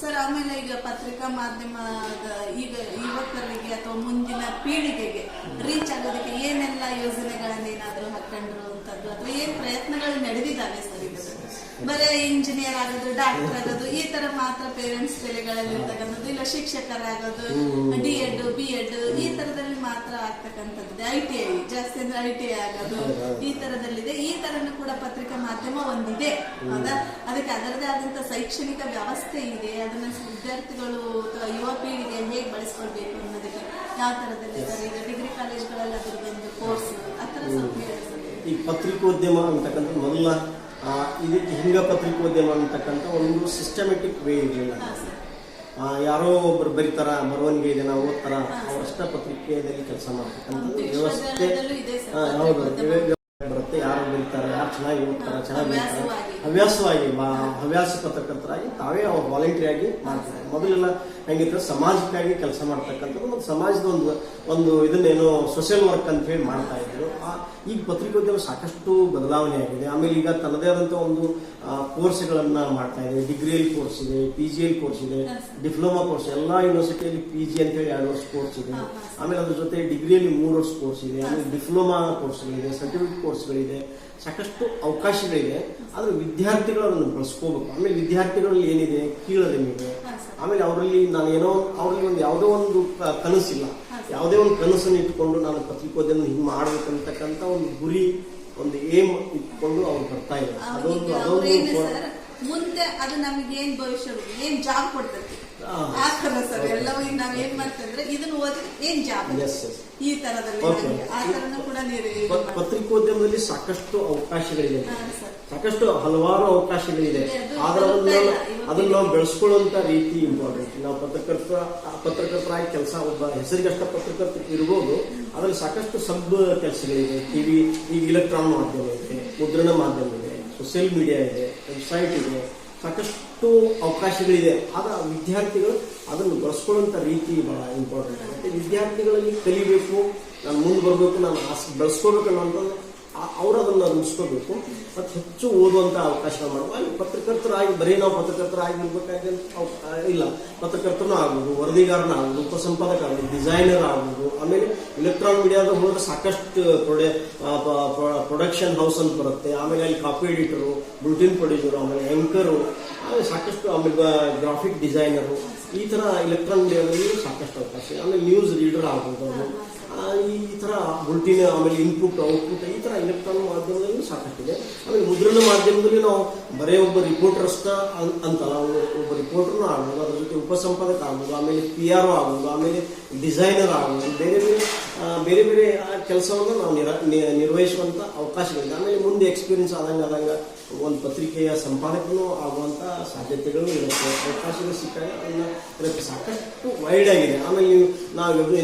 Speaker 1: ಸರ್ ಆಮೇಲೆ ಈಗ ಪತ್ರಿಕಾ ಮಾಧ್ಯಮದ ಈಗ ಯುವಕರಿಗೆ ಅಥವಾ ಮುಂದಿನ ಪೀಳಿಗೆಗೆ ರೀಚ್ ಆಗೋದಕ್ಕೆ ಏನೆಲ್ಲ ಯೋಜನೆಗಳನ್ನ ಏನಾದರೂ ಹಾಕೊಂಡ್ರು ಅಂತದ್ದು ಅಥವಾ ಏನ್ ಪ್ರಯತ್ನಗಳು ನಡೆದಿದ್ದಾವೆ ಸರ್ ಬರೇ ಇಂಜಿನಿಯರ್ ಆಗೋದು ಡಾಕ್ಟರ್ ಆಗೋದು ಈ ತರ ಮಾತ್ರ ಪೇರೆಂಟ್ಸ್ ಬೆಲೆಗಳಲ್ಲಿ ಇರ್ತಕ್ಕಂಥದ್ದು ಇಲ್ಲ ಶಿಕ್ಷಕರಾಗೋದು ಡಿ ಎಡ್ ಬಿ ಎಡ್ ಈ ತರದಲ್ಲಿ ಮಾತ್ರ ಆಗ್ತಕ್ಕಂಥದ್ದು. ಐ ಟಿ ಐ ಜಾಸ್ತಿ ಅಂದ್ರೆ ಐ ಟಿ ಐ ಆಗೋದು ಈ ತರದಲ್ಲಿದೆ. ಈ ತರನು ಕೂಡ ಪತ್ರಿಕಾ ಮಾಧ್ಯಮ ಒಂದಿದೆ. ಹೌದಾ? ಅದಕ್ಕೆ ಅದರದೇ ಆದಂತ ಶೈಕ್ಷಣಿಕ ವ್ಯವಸ್ಥೆ ಇದೆ. ಅದನ್ನ ವಿದ್ಯಾರ್ಥಿಗಳು ಅಥವಾ ಯುವ ಪೀಳಿಗೆ ಹೇಗೆ ಬಳಸ್ಕೊಳ್ಬೇಕು ಅನ್ನೋದಕ್ಕೆ ಯಾವ ತರದಲ್ಲಿ ಈಗ ಡಿಗ್ರಿ ಕಾಲೇಜ್ಗಳಲ್ಲಿ ಅದ್ರದ್ದೊಂದು ಕೋರ್ಸ್ ಆ ತರ ಸ್ವಲ್ಪ
Speaker 2: ಈ ಪತ್ರಿಕೋದ್ಯಮ ಅಂತಕ್ಕಂಥ ಮೊದಲ ಇದಕ್ಕೆ ಹಿಂಗ ಪತ್ರಿಕೋದ್ಯಮ ಅಂತಕ್ಕಂಥ ಒಂದು ಸಿಸ್ಟಮೆಟಿಕ್ ವೇ ಇರಲಿಲ್ಲ ಯಾರೋ ಒಬ್ರು ಬರೀತಾರ ಬರವಣಿಗೆ ಜನ ಓದ್ತಾರ ಅವರಷ್ಟ ಪತ್ರಿಕೆಯಲ್ಲಿ ಕೆಲಸ ಮಾಡ್ತಕ್ಕಂಥದ್ದು ವ್ಯವಸ್ಥೆ.
Speaker 1: ಇದೆ
Speaker 2: ಹೌದು. ಬರುತ್ತೆ ಯಾರು ಬರೀತಾರೆ ಯಾರು ಚೆನ್ನಾಗಿ ಓದ್ತಾರೆ ಚೆನ್ನಾಗಿ ಬರೀತಾರೆ
Speaker 1: ಹವ್ಯಾಸವಾಗಿ.
Speaker 2: ಹವ್ಯಾಸ ಪತ್ರಕರ್ತರಾಗಿ ತಾವೇ ಅವ್ರು ವಾಲಂಟಿಯರ್ ಆಗಿ ಮಾಡ್ತಾರೆ. ಮೊದಲೆಲ್ಲ ಹೆಂಗಿದ್ರೆ ಸಮಾಜಕ್ಕಾಗಿ ಕೆಲಸ ಮಾಡ್ತಕ್ಕಂಥದ್ದು ಮತ್ತು ಸಮಾಜದ ಒಂದು ಒಂದು ಇದನ್ನೇನೋ ಸೋಷಿಯಲ್ ವರ್ಕ್ ಅಂತ ಹೇಳಿ ಮಾಡ್ತಾ ಇದ್ರು. ಆ, ಈಗ ಪತ್ರಿಕೋದ್ಯಮ ಸಾಕಷ್ಟು ಬದಲಾವಣೆ ಆಗಿದೆ. ಆಮೇಲೆ ಈಗ ತನ್ನದೇ ಆದಂಥ ಒಂದು ಕೋರ್ಸ್ಗಳನ್ನು ಮಾಡ್ತಾ ಇದೆ. ಡಿಗ್ರಿಯಲ್ಲಿ ಕೋರ್ಸ್ ಇದೆ ಪಿ ಜಿಯಲ್ಲಿ ಕೋರ್ಸ್ ಇದೆ ಡಿಪ್ಲೊಮಾ ಕೋರ್ಸ್ ಎಲ್ಲ ಯೂನಿವರ್ಸಿಟಿಯಲ್ಲಿ ಪಿ ಜಿ ಅಂತ ಹೇಳಿ ಎರಡು ವರ್ಷ ಕೋರ್ಸ್ ಇದೆ. ಆಮೇಲೆ ಅದ್ರ ಜೊತೆ ಡಿಗ್ರಿಯಲ್ಲಿ ಮೂರು ವರ್ಷ ಕೋರ್ಸ್ ಇದೆ ಆಮೇಲೆ ಡಿಪ್ಲೊಮಾ ಕೋರ್ಸ್ಗಳಿದೆ ಸರ್ಟಿಫಿಕೇಟ್ ಕೋರ್ಸ್ಗಳಿದೆ ಸಾಕಷ್ಟು ಅವಕಾಶಗಳಿದೆ. ಆದರೆ ವಿದ್ಯಾರ್ಥಿಗಳು ಅದನ್ನು ಬಳಸ್ಕೋಬೇಕು. ಆಮೇಲೆ ವಿದ್ಯಾರ್ಥಿಗಳಲ್ಲಿ ಏನಿದೆ? ಕೀಳರಿಮೆಗೆ ಆಮೇಲೆ ಅವರಲ್ಲಿ ನಾನು ಏನೋ ಅವ್ರಲ್ಲಿ ಒಂದು ಯಾವುದೋ ಒಂದು ಕನಸಿಲ್ಲ. ಯಾವುದೇ ಒಂದು ಕನಸನ್ನು ಇಟ್ಕೊಂಡು ನಾನು ಪತ್ರಿಕೋದ್ಯಮ ಹಿಂಗೆ ಮಾಡ್ಬೇಕಂತಕ್ಕಂಥ ಒಂದು ಗುರಿ ಒಂದು ಏಮ್ ಇಟ್ಕೊಂಡು ಅವ್ರು ಬರ್ತಾ ಇಲ್ಲ ಅದೊಂದು ಅದೊಂದು
Speaker 1: ಮುಂದೆ ಅದು ನಮಗೆ ಏನ್ ಭವಿಷ್ಯ ಏನ್ ಜಾಬ್ ಕೊಡ್ತೈತಿ ಸರ್ ಎಲ್ಲವೂ ಈಗ ನಾವ್ ಏನ್ ಮಾಡ್ತಂದ್ರೆ ಇದನ್ನ ಓದಿದ್ರೆ ಏನ್ ಜಾಬ್. ಈ ತರದಲ್ಲಿ ಆ ತರನು ಕೂಡ ನೀವು.
Speaker 2: ಪತ್ರಿಕೋದ್ಯಮದಲ್ಲಿ ಸಾಕಷ್ಟು ಅವಕಾಶಗಳಿದೆ. ಸಾಕಷ್ಟು ಹಲವಾರು ಅವಕಾಶಗಳಿದೆ. ಆದ್ರೆ ಅದನ್ನ. ನಾವು ಬೆಳೆಸ್ಕೊಳ್ಳುವಂತ ರೀತಿ ಇಂಪಾರ್ಟೆಂಟ್ ನಾವು ಪತ್ರಕರ್ತ ಪತ್ರಕರ್ತರಾಗಿ ಕೆಲಸ, ಒಬ್ಬ ಹೆಸರಿಗಷ್ಟ ಪತ್ರಕರ್ತ ಇರ್ಬೋದು, ಅದ್ರಲ್ಲಿ ಸಾಕಷ್ಟು ಸಬ್ ಕೆಲಸಗಳಿದೆ ಟಿವಿ ಈಗ ಇಲೆಕ್ಟ್ರಾನ್ ಮಾಧ್ಯಮ ಇದೆ, ಮುದ್ರಣ ಮಾಧ್ಯಮ ಇದೆ ಸೋಷಿಯಲ್ ಮೀಡಿಯಾ ಇದೆ ವೆಬ್ಸೈಟ್ ಇದೆ, ಸಾಕಷ್ಟು ಅವಕಾಶಗಳಿದೆ. ಆದ್ರೆ ವಿದ್ಯಾರ್ಥಿಗಳು ಅದನ್ನು ಬಳಸ್ಕೊಳ್ಳುವಂಥ ರೀತಿ ಬಹಳ ಇಂಪಾರ್ಟೆಂಟ್ ಆಗುತ್ತೆ ವಿದ್ಯಾರ್ಥಿಗಳಲ್ಲಿ ಕಲಿಬೇಕು, ನಾನು ಮುಂದೆ ಬರಬೇಕು, ನಾನು ಬೆಳೆಸ್ಕೊಬೇಕು ಅನ್ನೋಂಥದ್ದು ಅವರು ಅದನ್ನು ರೂಪಿಸ್ಕೋಬೇಕು ಮತ್ತು ಹೆಚ್ಚು ಓದುವಂಥ ಅವಕಾಶ ಮಾಡುವ. ಪತ್ರಕರ್ತರಾಗಿ ಬರೀ ನಾವು ಪತ್ರಕರ್ತರಾಗಿರ್ಬೇಕಾಗಿ ಇಲ್ಲ. ಪತ್ರಕರ್ತನೂ ಆಗ್ಬೋದು ವರದಿಗಾರನ ಆಗ್ಬೋದು ಉಪಸಂಪಾದಕ ಆಗ್ಬೋದು ಡಿಸೈನರ್ ಆಗ್ಬೋದು. ಆಮೇಲೆ ಇಲೆಕ್ಟ್ರಾನಿಕ್ ಮೀಡಿಯಾದ ಹೋದ್ರೆ ಸಾಕಷ್ಟು ಪ್ರೊಡೆ ಪ್ರೊಡಕ್ಷನ್ ಹೌಸ್ ಅಂತ ಬರುತ್ತೆ. ಆಮೇಲೆ ಅಲ್ಲಿ ಕಾಪಿ ಎಡಿಟರು ಬುಲ್ಟಿನ್ ಪ್ರೊಡ್ಯೂಸರು ಆಮೇಲೆ ಆಂಕರು ಆಮೇಲೆ ಸಾಕಷ್ಟು ಆಮೇಲೆ ಗ್ರಾಫಿಕ್ ಡಿಸೈನರು ಈ ಥರ ಇಲೆಕ್ಟ್ರಾನಿಕ್ ಮೀಡಿಯಾದಲ್ಲಿ ಸಾಕಷ್ಟು ಅವಕಾಶ. ಆಮೇಲೆ ನ್ಯೂಸ್ ರೀಡರ್ ಆಗ್ಬೋದು ಈ ಥರ ಬುಲ್ಟಿನ ಆಮೇಲೆ ಇನ್ಪುಟ್ ಔಟ್ಪುಟ್ ಈ ಥರ ಎಲೆಕ್ಟ್ರಾನ್ ಮಾಧ್ಯಮದಲ್ಲಿ ಸಾಕಷ್ಟಿದೆ. ಆಮೇಲೆ ಮುದ್ರಣ ಮಾಧ್ಯಮದಲ್ಲಿ ನಾವು ಬರೇ ಒಬ್ಬ ರಿಪೋರ್ಟರ್ ಅಷ್ಟ ಅಂತಲ್ಲ ಒಬ್ಬ ರಿಪೋರ್ಟರ್ನು ಆಗ್ಬೋದು, ಅದ್ರ ಜೊತೆ ಉಪಸಂಪಾದಕ ಆಗ್ಬೋದು, ಆಮೇಲೆ ಪಿ ಆರ್ ಆಗ್ಬೋದು, ಆಮೇಲೆ ಡಿಸೈನರ್ ಆಗ್ಬೋದು, ಬೇರೆ ಬೇರೆ ಬೇರೆ ಬೇರೆ ಕೆಲಸವನ್ನು ನಾವು ನಿರ ನಿರ್ವಹಿಸುವಂಥ ಅವಕಾಶಗಳಿದೆ. ಆಮೇಲೆ ಮುಂದೆ ಎಕ್ಸ್ಪೀರಿಯನ್ಸ್ ಆದಂಗೆ ಆದಂಗೆ ಒಂದು ಪತ್ರಿಕೆಯ ಸಂಪಾದಕನೂ ಆಗುವಂಥ ಸಾಧ್ಯತೆಗಳು ಇರುತ್ತೆ. ಅವಕಾಶಗಳು ಸಿಕ್ಕಾಗ ಅದನ್ನು ಸಾಕಷ್ಟು ವೈಡ್ ಆಗಿದೆ. ಆಮೇಲೆ ನೀವು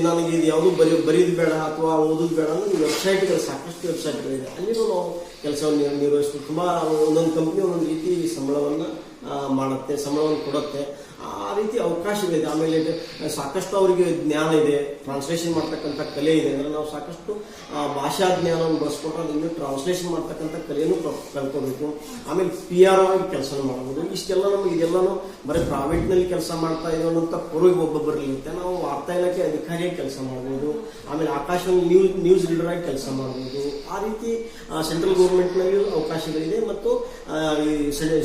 Speaker 2: ನನಗೆ ಇದು ಯಾವುದು ಬರಿ ಬರೀದು ಬೇಡ ಅಥವಾ ಓದೋದು ಬೇಡ ಅಂದ್ರೆ ವೆಬ್ಸೈಟ್ ವೆಬ್ಸೈಟ್ಗಳು ಸಾಕಷ್ಟು ವೆಬ್ಸೈಟ್ಗಳಿದೆ ಅಲ್ಲಿನೂ ನಾವು ಕೆಲಸವನ್ನು ನಿರ್- ನಿರ್ವಹಿಸ್ತೀವಿ. ತುಂಬ ಒಂದೊಂದು ಕಂಪ್ನಿ ಒಂದೊಂದು ರೀತಿ ಸಂಬಳವನ್ನು ಮಾಡುತ್ತೆ, ಸಂಬಳವನ್ನು ಕೊಡುತ್ತೆ. ಆ ರೀತಿ ಆಮೇಲೆ ಇದು ಸಾಕಷ್ಟು ಅವರಿಗೆ ಜ್ಞಾನ ಇದೆ. ಟ್ರಾನ್ಸ್ಲೇಷನ್ ಮಾಡ್ತಕ್ಕಂಥ ಕಲೆ ಇದೆ. ಅಂದರೆ ನಾವು ಸಾಕಷ್ಟು ಭಾಷಾ ಜ್ಞಾನವನ್ನು ಬಳಸ್ಕೊಂಡು ಅದನ್ನು ಟ್ರಾನ್ಸ್ಲೇಷನ್ ಮಾಡ್ತಕ್ಕಂಥ ಕಲೆಯನ್ನು ಕಲ್ತ್ಕೋಬೇಕು. ಆಮೇಲೆ ಪಿ ಆರ್ ಆಗಿ ಕೆಲಸ ಮಾಡ್ಬೋದು. ಇಷ್ಟೆಲ್ಲ ನಮಗೆ, ಇದೆಲ್ಲನೂ ಬರೀ ಪ್ರೈವೇಟ್ನಲ್ಲಿ ಕೆಲಸ ಮಾಡ್ತಾ ಇದ್ದೀವಿ ಅಂತ ಪೂರ್ವಿಗೆ ಒಬ್ಬೊಬ್ಬರು ಇರುತ್ತೆ ನಾವು ವಾರ್ತಾ ಇಲಾಖೆ ಅಧಿಕಾರಿಯಾಗಿ ಕೆಲಸ ಮಾಡ್ಬೋದು. ಆಮೇಲೆ ಆಕಾಶವಾಣಿ ನ್ಯೂಸ್ ನ್ಯೂಸ್ ರೀಡರ್ ಆಗಿ ಕೆಲಸ ಮಾಡ್ಬೋದು. ಆ ರೀತಿ ಸೆಂಟ್ರಲ್ ಗೌರ್ಮೆಂಟ್ನಲ್ಲಿಯೂ ಅವಕಾಶಗಳಿದೆ. ಮತ್ತು ಈ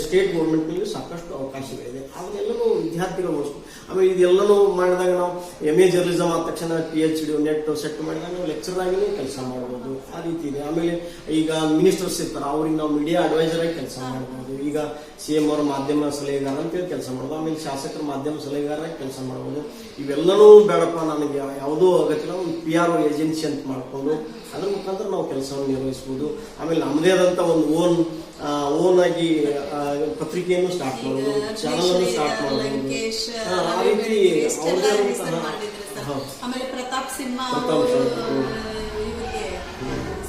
Speaker 2: ಸ್ಟೇಟ್ ಗೌರ್ಮೆಂಟ್ನಲ್ಲಿಯೂ ಸಾಕಷ್ಟು ಅವಕಾಶಗಳಿದೆ. ಅದನ್ನೆಲ್ಲನೂ ವಿದ್ಯಾರ್ಥಿಗಳು ಅಷ್ಟು ಆಮೇಲೆ ಇದೆಲ್ಲನೂ ಮಾಡಿದಾಗ ನಾವು ಎಂ ಎ ಜರ್ನಲಿಸಮ್ ಆದ ತಕ್ಷಣ P H D NET SET ಮಾಡಿದಾಗ ನಾವು ಲೆಕ್ಚರ್ ಆಗಿನೇ ಕೆಲಸ ಮಾಡ್ಬೋದು. ಆ ರೀತಿ ಇದೆ. ಆಮೇಲೆ ಈಗ ಮಿನಿಸ್ಟರ್ಸ್ ಇರ್ತಾರೆ. ಅವ್ರಿಗೆ ನಾವು ಮೀಡಿಯಾ ಅಡ್ವೈಸರ್ ಆಗಿ ಕೆಲಸ ಮಾಡ್ಬೋದು. ಈಗ ಸಿ ಎಂ ಅವರ ಮಾಧ್ಯಮ ಸಲಹೆಗಾರ ಅಂತೇಳಿ ಕೆಲಸ ಮಾಡ್ಬೋದು. ಆಮೇಲೆ ಶಾಸಕರ ಮಾಧ್ಯಮ ಸಲಹೆಗಾರಾಗಿ ಕೆಲಸ ಮಾಡ್ಬೋದು. ಇವೆಲ್ಲನೂ ಬೇಡಪ್ಪ ನನಗೆ. ಯಾವುದೋ ಅಗತ್ಯ ಒಂದು ಪಿ ಆರ್ ಒ ಏಜೆನ್ಸಿ ಅಂತ ಮಾಡ್ಕೊಂಡು ಅದ್ರ ಮುಖಾಂತರ ನಾವು ಕೆಲಸವನ್ನು ನಿರ್ವಹಿಸ್ಬೋದು. ಆಮೇಲೆ ನಮ್ಮದೇ ಆದಂಥ ಒಂದು ಓನ್ ಓನ್ ಆಗಿ ಪತ್ರಿಕೆಯನ್ನು ಸ್ಟಾರ್ಟ್ ಮಾಡೋದು ಚಾನಲ್ ಅನ್ನು ಸ್ಟಾರ್ಟ್ ಮಾಡೋದು. ಆ ರೀತಿ.
Speaker 1: ಆಮೇಲೆ ಪ್ರತಾಪ್ ಸಿಂಹ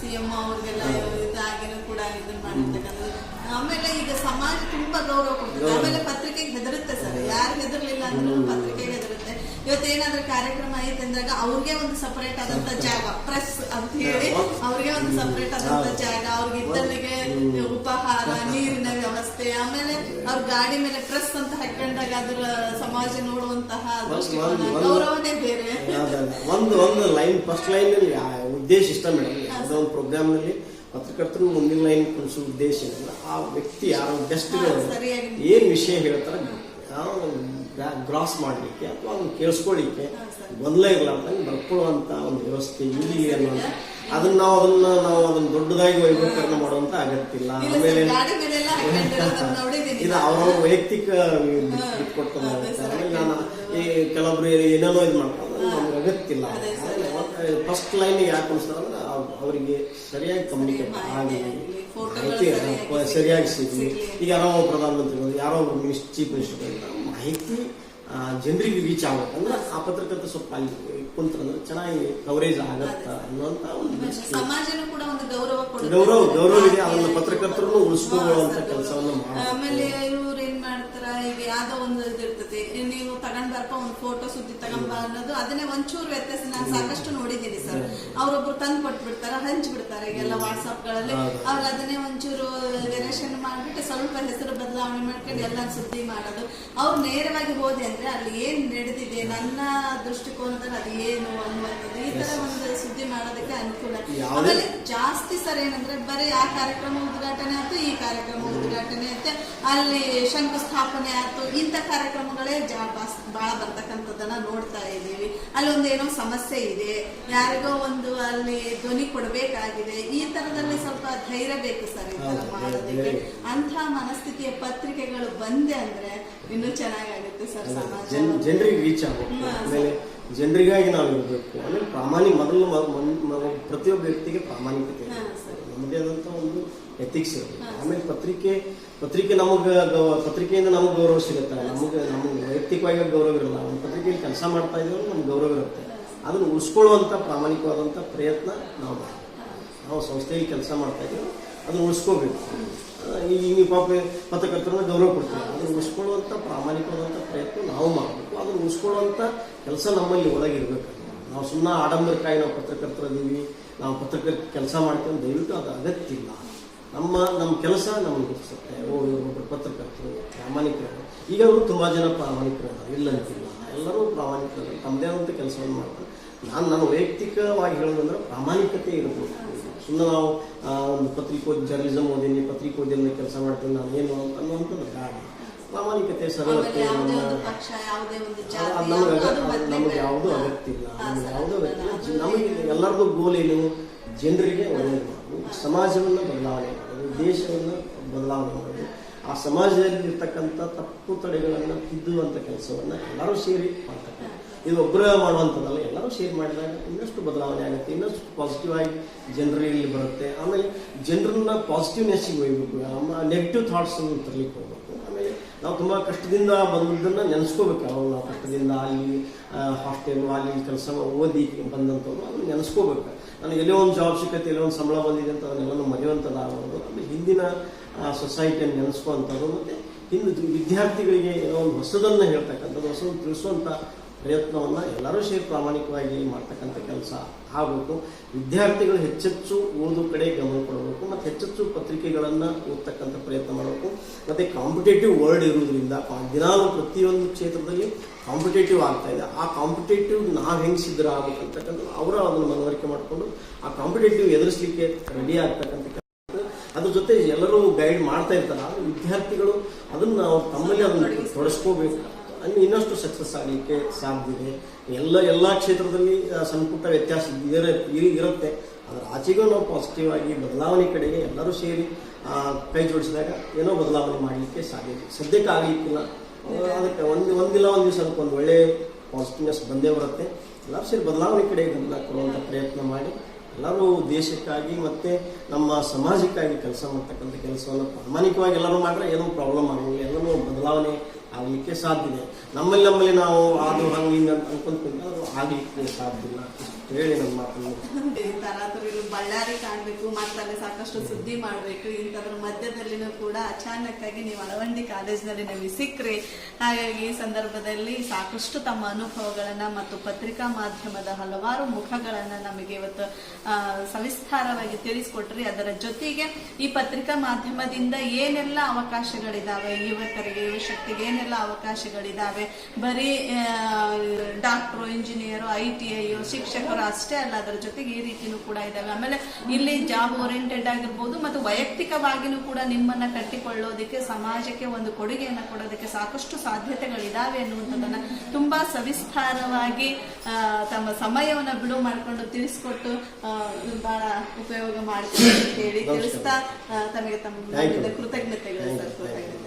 Speaker 1: ಸಿಎಂ ಅವ್ರಿಗೆಲ್ಲ ಇದಾಗಿನೂ ಕೂಡ ಇದನ್ನ ಮಾಡಿರ್ತಕ್ಕಂಥದ್ದು. ಆಮೇಲೆ ಈಗ ಸಮಾಜ ತುಂಬಾ ಗೌರವ ಕೊಡ್ತದೆ. ಆಮೇಲೆ ಪತ್ರಿಕೆಗೆ ಹೆದರುತ್ತೆ ಸರ್. ಯಾರು ಹೆದರ್ಲಿಲ್ಲ ಅಂದ್ರೆ ಪತ್ರಿಕೆಗೆ ಹೆದರುತ್ತೆ. ಇವತ್ತು ಏನಾದ್ರೂ ಕಾರ್ಯಕ್ರಮ ಐತೆ ಅಂದಾಗ ಅವ್ರಿಗೆ ಒಂದು ಸಪರೇಟ್ ಆದಂತ ಜಾಗ ಪ್ರೆಸ್ ಅಂತ ಹೇಳಿ ಅವ್ರಿಗೆ ಸಪರೇಟ್ ಆದಂತ ಜಾಗ ಅವ್ರಿಗೆ ಇದ್ದಲ್ಲಿಗೆ ಉಪಹಾರ ನೀರಿನ ವ್ಯವಸ್ಥೆ ಆಮೇಲೆ ಅವ್ರ ಗಾಡಿ ಮೇಲೆ ಪ್ರೆಸ್ ಅಂತ ಹಾಕೊಂಡಾಗ ಅದರ ಸಮಾಜ ನೋಡುವಂತಹ ಗೌರವನೇ ಬೇರೆ.
Speaker 2: ಒಂದು ಒಂದು ಲೈನ್ ಫಸ್ಟ್ ಲೈನ್ ಉದ್ದೇಶ ಇಷ್ಟ ಮೇಡಮ್. ಪ್ರೋಗ್ರಾಮ್ನಲ್ಲಿ ಪತ್ರಕರ್ತರು ಮುಂದಿನ ಲೈನ್ ಕುಳಿಸುವ ಉದ್ದೇಶ ಆ ವ್ಯಕ್ತಿ ಯಾರು ಗೆಸ್ಟ್ ಏನ್ ವಿಷಯ ಹೇಳ್ತಾರೆ ಗ್ರಾಸ್ ಮಾಡಲಿಕ್ಕೆ ಅಥವಾ ಅದನ್ನು ಕೇಳಿಸ್ಕೊಳ್ಳಿಕ್ಕೆ ಇರಲ್ಲ ಅಂತ ಬರ್ಕೊಳ್ಳುವಂತ ಒಂದು ವ್ಯವಸ್ಥೆ ಇಲ್ಲಿ ಅನ್ನುವಂಥ ಅದನ್ನ ನಾವು ಅದನ್ನ ನಾವು ಅದನ್ನ ದೊಡ್ಡದಾಗಿ ವೈಭವೀಕರಣ ಮಾಡುವಂತ ಅಗತ್ಯ ಆಮೇಲೆ ಇದು ಅವರವ್ರ ವೈಯಕ್ತಿಕ ಬಿಟ್ಕೊಡ್ತಾರೆ ಆಮೇಲೆ ನಾನು ಈ ಕೆಲವೊಬ್ರು ಏನೇನೋ ಇದು ಮಾಡ್ತಾರೆ. ನಮ್ಗೆ ಅಗತ್ಯ ಇಲ್ಲ ಫಸ್ಟ್ ಲೈನ್ ಯಾಕೆ ಅನಿಸ್ತಾರೆ ಅಂದ್ರೆ ಅವರಿಗೆ ಸರಿಯಾಗಿ ಕಮ್ಯುನಿಕೇಟ್ ಆಗಲಿ
Speaker 1: ಸರಿಯಾಗಿ
Speaker 2: ಸಿಗಲಿ. ಈಗ ಯಾರೋ ಒಬ್ಬ ಪ್ರಧಾನಮಂತ್ರಿಗಳು ಯಾರೋ ಒಬ್ಬ ಚೀಫ್ ಮಿನಿಸ್ಟರ್ ಆ, ಜನರಿಗೆ ರೀಚ್ ಆಗ್ಬೇಕಂದ್ರೆ ಆ ಪತ್ರಕರ್ತ ಸ್ವಲ್ಪ ಕುಂತ್ರಂದ್ರೆ ಚೆನ್ನಾಗಿ ಕವರೇಜ್ ಆಗತ್ತ ಅನ್ನುವಂತ ಒಂದು
Speaker 1: ಗೌರವ
Speaker 2: ಗೌರವ ಇದೆ. ಅದನ್ನ ಪತ್ರಕರ್ತರನ್ನು ಉಳಿಸ್ಕೊಳ್ಳುವಂತ ಕೆಲಸವನ್ನು
Speaker 1: ಮಾಡಿ
Speaker 2: ಮಾಡ್ತಾರೆ.
Speaker 1: ಈಗ ಯಾವ್ದೋ ಒಂದು ಇದಿರ್ತದೆ. ನೀವು ತಗೊಂಡ್ ಬರ್ಪ ಒಂದು ಫೋಟೋ ಸುದ್ದಿ ತಗೊಂಬ ಅನ್ನೋದು ಅದನ್ನೇ ಒಂಚೂರು ವ್ಯತ್ಯಾಸ ನಾನು ಸಾಕಷ್ಟು ನೋಡಿದ್ದೀನಿ ಸರ್. ಅವ್ರೊಬ್ರು ತಂದು ಕೊಟ್ಬಿಡ್ತಾರ ಹಂಚ್ ಬಿಡ್ತಾರೆ ಈಗೆಲ್ಲ
Speaker 2: ವಾಟ್ಸಪ್ಗಳಲ್ಲಿ.
Speaker 1: ಅವ್ರು ಅದನ್ನೇ ಒಂಚೂರು ವೆರೇಷನ್ ಮಾಡ್ಬಿಟ್ಟು ಸ್ವಲ್ಪ ಹೆಸರು ಬದಲಾವಣೆ ಮಾಡ್ಕೊಂಡು ಎಲ್ಲ ಸುದ್ದಿ ಮಾಡೋದು. ಅವ್ರು ನೇರವಾಗಿ ಹೋದೆ ಅಂದ್ರೆ ಅಲ್ಲಿ ಏನ್ ನಡೆದಿದೆ ನನ್ನ ದೃಷ್ಟಿಕೋನದಲ್ಲಿ ಅದು ಏನು ಅನ್ನುವಂಥದ್ದು ಈ ತರ ಒಂದು ಸುದ್ದಿ ಮಾಡೋದಕ್ಕೆ ಅನುಕೂಲ. ಆಮೇಲೆ ಜಾಸ್ತಿ ಸರ್ ಏನಂದ್ರೆ ಬರೀ ಆ ಕಾರ್ಯಕ್ರಮ ಉದ್ಘಾಟನೆ ಆಯ್ತು ಈ ಕಾರ್ಯಕ್ರಮ ಉದ್ಘಾಟನೆ ಆಯ್ತು. ಅಲ್ಲಿ ಶಂಕುಸ್ಥಾಪನೆ ಆಯ್ತು ಇಂಥ ಕಾರ್ಯಕ್ರಮಗಳೇ ಜಾ ಭಾಳ ಬರ್ತಕ್ಕಂಥದ್ದನ್ನ ನೋಡ್ತಾ ಇದ್ದೀವಿ. ಅಲ್ಲಿ ಒಂದು ಏನೋ ಸಮಸ್ಯೆ ಇದೆ. ಯಾರಿಗೋ ಒಂದು ಅಲ್ಲಿ ಧ್ವನಿ ಕೊಡಬೇಕಾಗಿದೆ. ಈ ತರದಲ್ಲಿ ಸ್ವಲ್ಪ ಧೈರ್ಯ ಬೇಕು ಸರ್ ಈ
Speaker 2: ಹೌದು,
Speaker 1: ಮಾಡೋದಕ್ಕೆ. ಅಂಥ ಮನಸ್ಥಿತಿಯ ಪತ್ರಿಕೆಗಳು ಬಂದೆ ಅಂದ್ರೆ ಇನ್ನೂ ಚೆನ್ನಾಗಾಗುತ್ತೆ ಸರ್ ಸಮಾಜ.
Speaker 2: ಜನ್ ಜನರಿಗೆ ರೀಚ್ ಜನರಿಗಾಗಿ ನಾವು ಇರಬೇಕು. ಆಮೇಲೆ ಪ್ರಾಮಾಣಿಕ ಮೊದಲು ಪ್ರತಿಯೊಬ್ಬ ವ್ಯಕ್ತಿಗೆ ಪ್ರಾಮಾಣಿಕತೆ. ನಮ್ಮದೇ ಆದಂತ ಒಂದು ಎಥಿಕ್ಸ್ ಆಮೇಲೆ ಪತ್ರಿಕೆ ಪತ್ರಿಕೆ ನಮಗೆ ಪತ್ರಿಕೆಯಿಂದ ನಮಗೆ ಗೌರವ ಸಿಗುತ್ತೆ ನಮಗೆ ನಮಗೆ ವೈಯಕ್ತಿಕವಾಗಿ ಗೌರವ ಇರಲ್ಲ, ಒಂದು ಪತ್ರಿಕೆಯಲ್ಲಿ ಕೆಲಸ ಮಾಡ್ತಾ ಇದ್ರು ನಮ್ಗೆ ಗೌರವ ಇರುತ್ತೆ. ಅದನ್ನು ಉಳಿಸ್ಕೊಳ್ಳುವಂತ ಪ್ರಾಮಾಣಿಕವಾದಂತ ಪ್ರಯತ್ನ ನಾವು ನಾವು ಸಂಸ್ಥೆಯಲ್ಲಿ ಕೆಲಸ ಮಾಡ್ತಾ ಇದ್ದೀವಿ ಅದನ್ನ ಉಳಿಸ್ಕೋಬೇಕು. ಈ ಪಾಪ ಪತ್ರಕರ್ತರನ್ನ ಗೌರವ ಕೊಡ್ತೀವಿ. ಅದನ್ನು ಉಳಿಸ್ಕೊಳ್ಳುವಂತ ಪ್ರಾಮಾಣಿಕವಾದಂತ ಪ್ರಯತ್ನ ನಾವು ಮಾಡಬೇಕು. ಅದನ್ನು ಉಳಿಸ್ಕೊಳ್ಳುವಂತ ಕೆಲಸ ನಮ್ಮಲ್ಲಿ ಒಳಗಿರ್ಬೇಕು. ನಾವು ಸುಮ್ಮನೆ ಆಡಂಬರಕ್ಕಾಗಿ ನಾವು ಪತ್ರಕರ್ತರಿದ್ದೀವಿ ನಾವು ಪತ್ರಕರ್ತ ಕೆಲಸ ಮಾಡ್ತೀವಿ ದಯವಿಟ್ಟು ಅದು ಅಗತ್ಯ ಇಲ್ಲ. ನಮ್ಮ ನಮ್ಮ ಕೆಲಸ ನಮಗೆ ಗೊತ್ತಿಸುತ್ತೆ. ಓ ಇವ್ರೊಬ್ಬರು ಪತ್ರಕರ್ತರು ಪ್ರಾಮಾಣಿಕರು. ಈಗ ಅವರು ತುಂಬ ಜನ ಪ್ರಾಮಾಣಿಕರು ಇದ್ದಾರೆ, ಇಲ್ಲ ಅಂತಿಲ್ಲ. ಎಲ್ಲರೂ ಪ್ರಾಮಾಣಿಕರು. ತಮ್ಮದೇ ಆದಂಥ ಕೆಲಸವನ್ನು ಮಾಡ್ತಾರೆ. ನಾನು ನನ್ನ ವೈಯಕ್ತಿಕವಾಗಿ ಹೇಳೋದಂದ್ರೆ ಪ್ರಾಮಾಣಿಕತೆ ಇರಬೇಕು. ಸುಮ್ಮನೆ ನಾವು ಒಂದು ಪತ್ರಿಕೋದ್ಯ ಜರ್ನಲಿಸಮ್ ಓದೀನಿ ಪತ್ರಿಕೋದ್ಯಮದ ಕೆಲಸ ಮಾಡ್ತೀನಿ ನಾನು ಏನು ಅಂತ ಅನ್ನುವಂಥದ್ದು ಬೇಡ. ಪ್ರಾಮಾಣಿಕತೆ ಸರಳತೆ ನಮಗೆ ಯಾವುದೂ ಅಗತ್ಯ ಇಲ್ಲ. ನಮ್ಗೆ ಯಾವುದೂ ಅಗತ್ಯ ನಮಗೆ ಎಲ್ಲರದ್ದು ಗೋಲ್ ಏನು? ಜನರಿಗೆ ಒಳ್ಳೆಯದು. ಸಮಾಜವನ್ನು ಬದಲಾವಣೆ. ದೇಶವನ್ನು ಬದಲಾವಣೆ ಮಾಡೋದು ಆ ಸಮಾಜದಲ್ಲಿ ಇರ್ತಕ್ಕಂಥ ತಪ್ಪು ತಡೆಗಳನ್ನು ತಿದ್ದುವಂಥ ಕೆಲಸವನ್ನು ಎಲ್ಲರೂ ಸೇರಿ ಮಾಡ್ತಕ್ಕಂಥ. ಇದು ಒಬ್ಬರ ಮಾಡುವಂಥದ್ದಲ್ಲ, ಎಲ್ಲರೂ ಸೇರಿ ಮಾಡಿದಾಗ ಇನ್ನಷ್ಟು ಬದಲಾವಣೆ ಆಗುತ್ತೆ, ಇನ್ನಷ್ಟು ಪಾಸಿಟಿವ್ ಆಗಿ ಜನರಲ್ಲಿ ಬರುತ್ತೆ. ಆಮೇಲೆ ಜನರನ್ನ ಪಾಸಿಟಿವ್ನೆಸ್ಸಿಗೆ ಒಯ್ಬೇಕು ನೆಗೆಟಿವ್ ಥಾಟ್ಸ್ ಅನ್ನು ತರಲಿಕ್ಕೆ ಹೋಗ್ಬೇಕು. ನಾವು ತುಂಬ ಕಷ್ಟದಿಂದ ಬಂದಿದ್ದನ್ನು ನೆನೆಸ್ಕೋಬೇಕು. ಅವಾಗ ನಾವು ಕಷ್ಟದಿಂದ ಅಲ್ಲಿ ಹಾಸ್ಟೆಲ್ ಅಲ್ಲಿ ಕೆಲಸ ಓದಿ ಬಂದಂಥವ್ರು ಅದನ್ನು ನೆನೆಸ್ಕೋಬೇಕು. ನನಗೆ ಎಲ್ಲೋ ಒಂದು ಜಾಬ್ ಸಿಕ್ಕತ್ತೆ, ಎಲ್ಲೋ ಒಂದು ಸಂಬಳ ಬಂದಿದೆ ಅಂತ ಅದನ್ನೆಲ್ಲ ಮರೆಯುವಂಥದ್ದಾಗೋದು ಆಮೇಲೆ ಹಿಂದಿನ ಸೊಸೈಟಿಯನ್ನು ನೆನೆಸ್ಕುವಂಥದ್ದು ಮತ್ತು ಹಿಂದೆ ವಿದ್ಯಾರ್ಥಿಗಳಿಗೆ ಏನೋ ಒಂದು ಹೊಸದನ್ನು ಹೇಳ್ತಕ್ಕಂಥದ್ದು, ಹೊಸದನ್ನು ತಿಳಿಸುವಂಥ ಪ್ರಯತ್ನವನ್ನ ಎಲ್ಲರೂ ಸೇರಿ ಪ್ರಾಮಾಣಿಕವಾಗಿ ಮಾಡ್ತಕ್ಕಂಥ ಕೆಲಸ ಆಗಬೇಕು. ವಿದ್ಯಾರ್ಥಿಗಳು ಹೆಚ್ಚೆಚ್ಚು ಓದು ಕಡೆ ಗಮನ ಕೊಡಬೇಕು ಮತ್ತು ಹೆಚ್ಚೆಚ್ಚು ಪತ್ರಿಕೆಗಳನ್ನು ಓದ್ತಕ್ಕಂಥ ಪ್ರಯತ್ನ ಮಾಡಬೇಕು. ಮತ್ತು ಕಾಂಪಿಟೇಟಿವ್ ವರ್ಲ್ಡ್ ಇರುವುದರಿಂದ ದಿನಾಲೂ ಪ್ರತಿಯೊಂದು ಕ್ಷೇತ್ರದಲ್ಲಿ ಕಾಂಪಿಟೇಟಿವ್ ಆಗ್ತಾ ಇದೆ. ಆ ಕಾಂಪಿಟೇಟಿವ್ ನಾವು ಹೆಂಗೆ ಸಿದ್ಧ ಆಗಬೇಕಂತಕ್ಕಂಥ ಅವರ ಅದನ್ನು ಮನವರಿಕೆ ಮಾಡಿಕೊಂಡು ಆ ಕಾಂಪಿಟೇಟಿವ್ ಎದುರಿಸಲಿಕ್ಕೆ ರೆಡಿ ಆಗ್ತಕ್ಕಂಥ ಅದ್ರ ಜೊತೆ ಎಲ್ಲರೂ ಗೈಡ್ ಮಾಡ್ತಾ ಇರ್ತಾರೆ. ವಿದ್ಯಾರ್ಥಿಗಳು ಅದನ್ನು ನಾವು ತಮ್ಮಲ್ಲಿ ಅದನ್ನು ತೊಡಸ್ಕೋಬೇಕು. ಅಲ್ಲಿ ಇನ್ನಷ್ಟು ಸಕ್ಸಸ್ ಆಗಲಿಕ್ಕೆ ಸಾಧ್ಯ ಇದೆ. ಎಲ್ಲ ಎಲ್ಲ ಕ್ಷೇತ್ರದಲ್ಲಿ ಸಣ್ಣಪುಟ್ಟ ವ್ಯತ್ಯಾಸ ಇದೆ ಇಲ್ಲಿ ಇರುತ್ತೆ. ಅದರ ಆಚೆಗೂ ನಾವು ಪಾಸಿಟಿವ್ ಆಗಿ ಬದಲಾವಣೆ ಕಡೆಗೆ ಎಲ್ಲರೂ ಸೇರಿ ಕೈ ಜೋಡಿಸಿದಾಗ ಏನೋ ಬದಲಾವಣೆ ಮಾಡಲಿಕ್ಕೆ ಸಾಧ್ಯ ಇದೆ. ಸದ್ಯಕ್ಕೆ ಆಗಲಿಕ್ಕಿಲ್ಲ. ಅದಕ್ಕೆ ಒಂದು, ಒಂದಿಲ್ಲ, ಒಂದು ದಿವಸ ಅದಕ್ಕೆ ಒಂದು ಒಳ್ಳೆ ಪಾಸಿಟಿವ್ನೆಸ್ ಬಂದೇ ಬರುತ್ತೆ. ಎಲ್ಲರೂ ಸೇರಿ ಬದಲಾವಣೆ ಕಡೆ ಗಮನ ಕೊಡುವಂಥ ಪ್ರಯತ್ನ ಮಾಡಿ, ಎಲ್ಲರೂ ದೇಶಕ್ಕಾಗಿ ಮತ್ತು ನಮ್ಮ ಸಮಾಜಕ್ಕಾಗಿ ಕೆಲಸ ಮಾಡ್ತಕ್ಕಂಥ ಕೆಲಸವನ್ನು ಪ್ರಾಮಾಣಿಕವಾಗಿ ಎಲ್ಲರೂ ಮಾಡಿದ್ರೆ ಏನೂ ಪ್ರಾಬ್ಲಮ್ ಆಗಂಗಿಲ್ಲ. ಎಲ್ಲರೂ ಬದಲಾವಣೆ ಆಗಲಿಕ್ಕೆ ಸಾಧ್ಯ ಇದೆ. ನಮ್ಮಲ್ಲಿ ನಮ್ಮಲ್ಲಿ ನಾವು ಅದು ಹಂಗೆ ಹಿಂಗೆ ಅಂತ ಅದು ಆಗಲಿಕ್ಕೆ ಸಾಧ್ಯ ಇಲ್ಲ. ಹೇಳಿ ನಮ್ಮ ಮಾತನ್ನು.
Speaker 1: ಬಳ್ಳಾರಿ ಕಾಣಬೇಕು, ಮತ್ತೆ ಸಾಕಷ್ಟು ಸುದ್ದಿ ಮಾಡಬೇಕು, ಇಂಥದ್ರ ಮಧ್ಯದಲ್ಲಿನೂ ಕೂಡ ಅಚಾನಕ್ಕಾಗಿ ನೀವು ಅಳವಂಡಿ ಕಾಲೇಜಿನಲ್ಲಿ ನಮಗೆ ಸಿಕ್ಕ್ರಿ. ಹಾಗಾಗಿ ಈ ಸಂದರ್ಭದಲ್ಲಿ ಸಾಕಷ್ಟು ತಮ್ಮ ಅನುಭವಗಳನ್ನ ಮತ್ತು ಪತ್ರಿಕಾ ಮಾಧ್ಯಮದ ಹಲವಾರು ಮುಖಗಳನ್ನ ನಮಗೆ ಇವತ್ತು ಸವಿಸ್ತಾರವಾಗಿ ತಿಳಿಸಿಕೊಟ್ರಿ. ಅದರ ಜೊತೆಗೆ ಈ ಪತ್ರಿಕಾ ಮಾಧ್ಯಮದಿಂದ ಏನೆಲ್ಲ ಅವಕಾಶಗಳಿದಾವೆ, ಯುವಕರಿಗೆ, ಯುವಶಕ್ತಿಗೆ ಏನೆಲ್ಲ ಅವಕಾಶಗಳಿದಾವೆ? ಬರೀ doctor, engineer, I T I ಶಿಕ್ಷಕರು ಅಷ್ಟೇ ಅಲ್ಲ, ಅದರ ಜೊತೆಗೆ ಈ ರೀತಿಯೂ ಕೂಡ ಇದಾವೆ. ಆಮೇಲೆ ಇಲ್ಲಿ ಜಾಬ್ ಓರಿಯೆಂಟೆಡ್ ಆಗಿರ್ಬೋದು ಮತ್ತು ವೈಯಕ್ತಿಕವಾಗಿನೂ ಕೂಡ ನಿಮ್ಮನ್ನ ಕಟ್ಟಿಕೊಳ್ಳೋದಕ್ಕೆ ಸಮಾಜಕ್ಕೆ ಒಂದು ಕೊಡುಗೆಯನ್ನು ಕೊಡೋದಕ್ಕೆ ಸಾಕಷ್ಟು ಸಾಧ್ಯತೆಗಳಿದಾವೆ ಅನ್ನುವಂಥದ್ದನ್ನ ತುಂಬಾ ಸವಿಸ್ತಾರವಾಗಿ ತಮ್ಮ ಸಮಯವನ್ನ ಬಿಡು ಮಾಡಿಕೊಂಡು ತಿಳಿಸ್ಕೊಟ್ಟು ಬಹಳ ಉಪಯೋಗ ಮಾಡ್ತೀವಿ ಅಂತ ಹೇಳಿ ತಿಳಿಸ್ತಾ ತಮಗೆ ತಮ್ಮ ಕೃತಜ್ಞತೆಗಳು ಸರ್. ಕೃತಜ್ಞತೆ.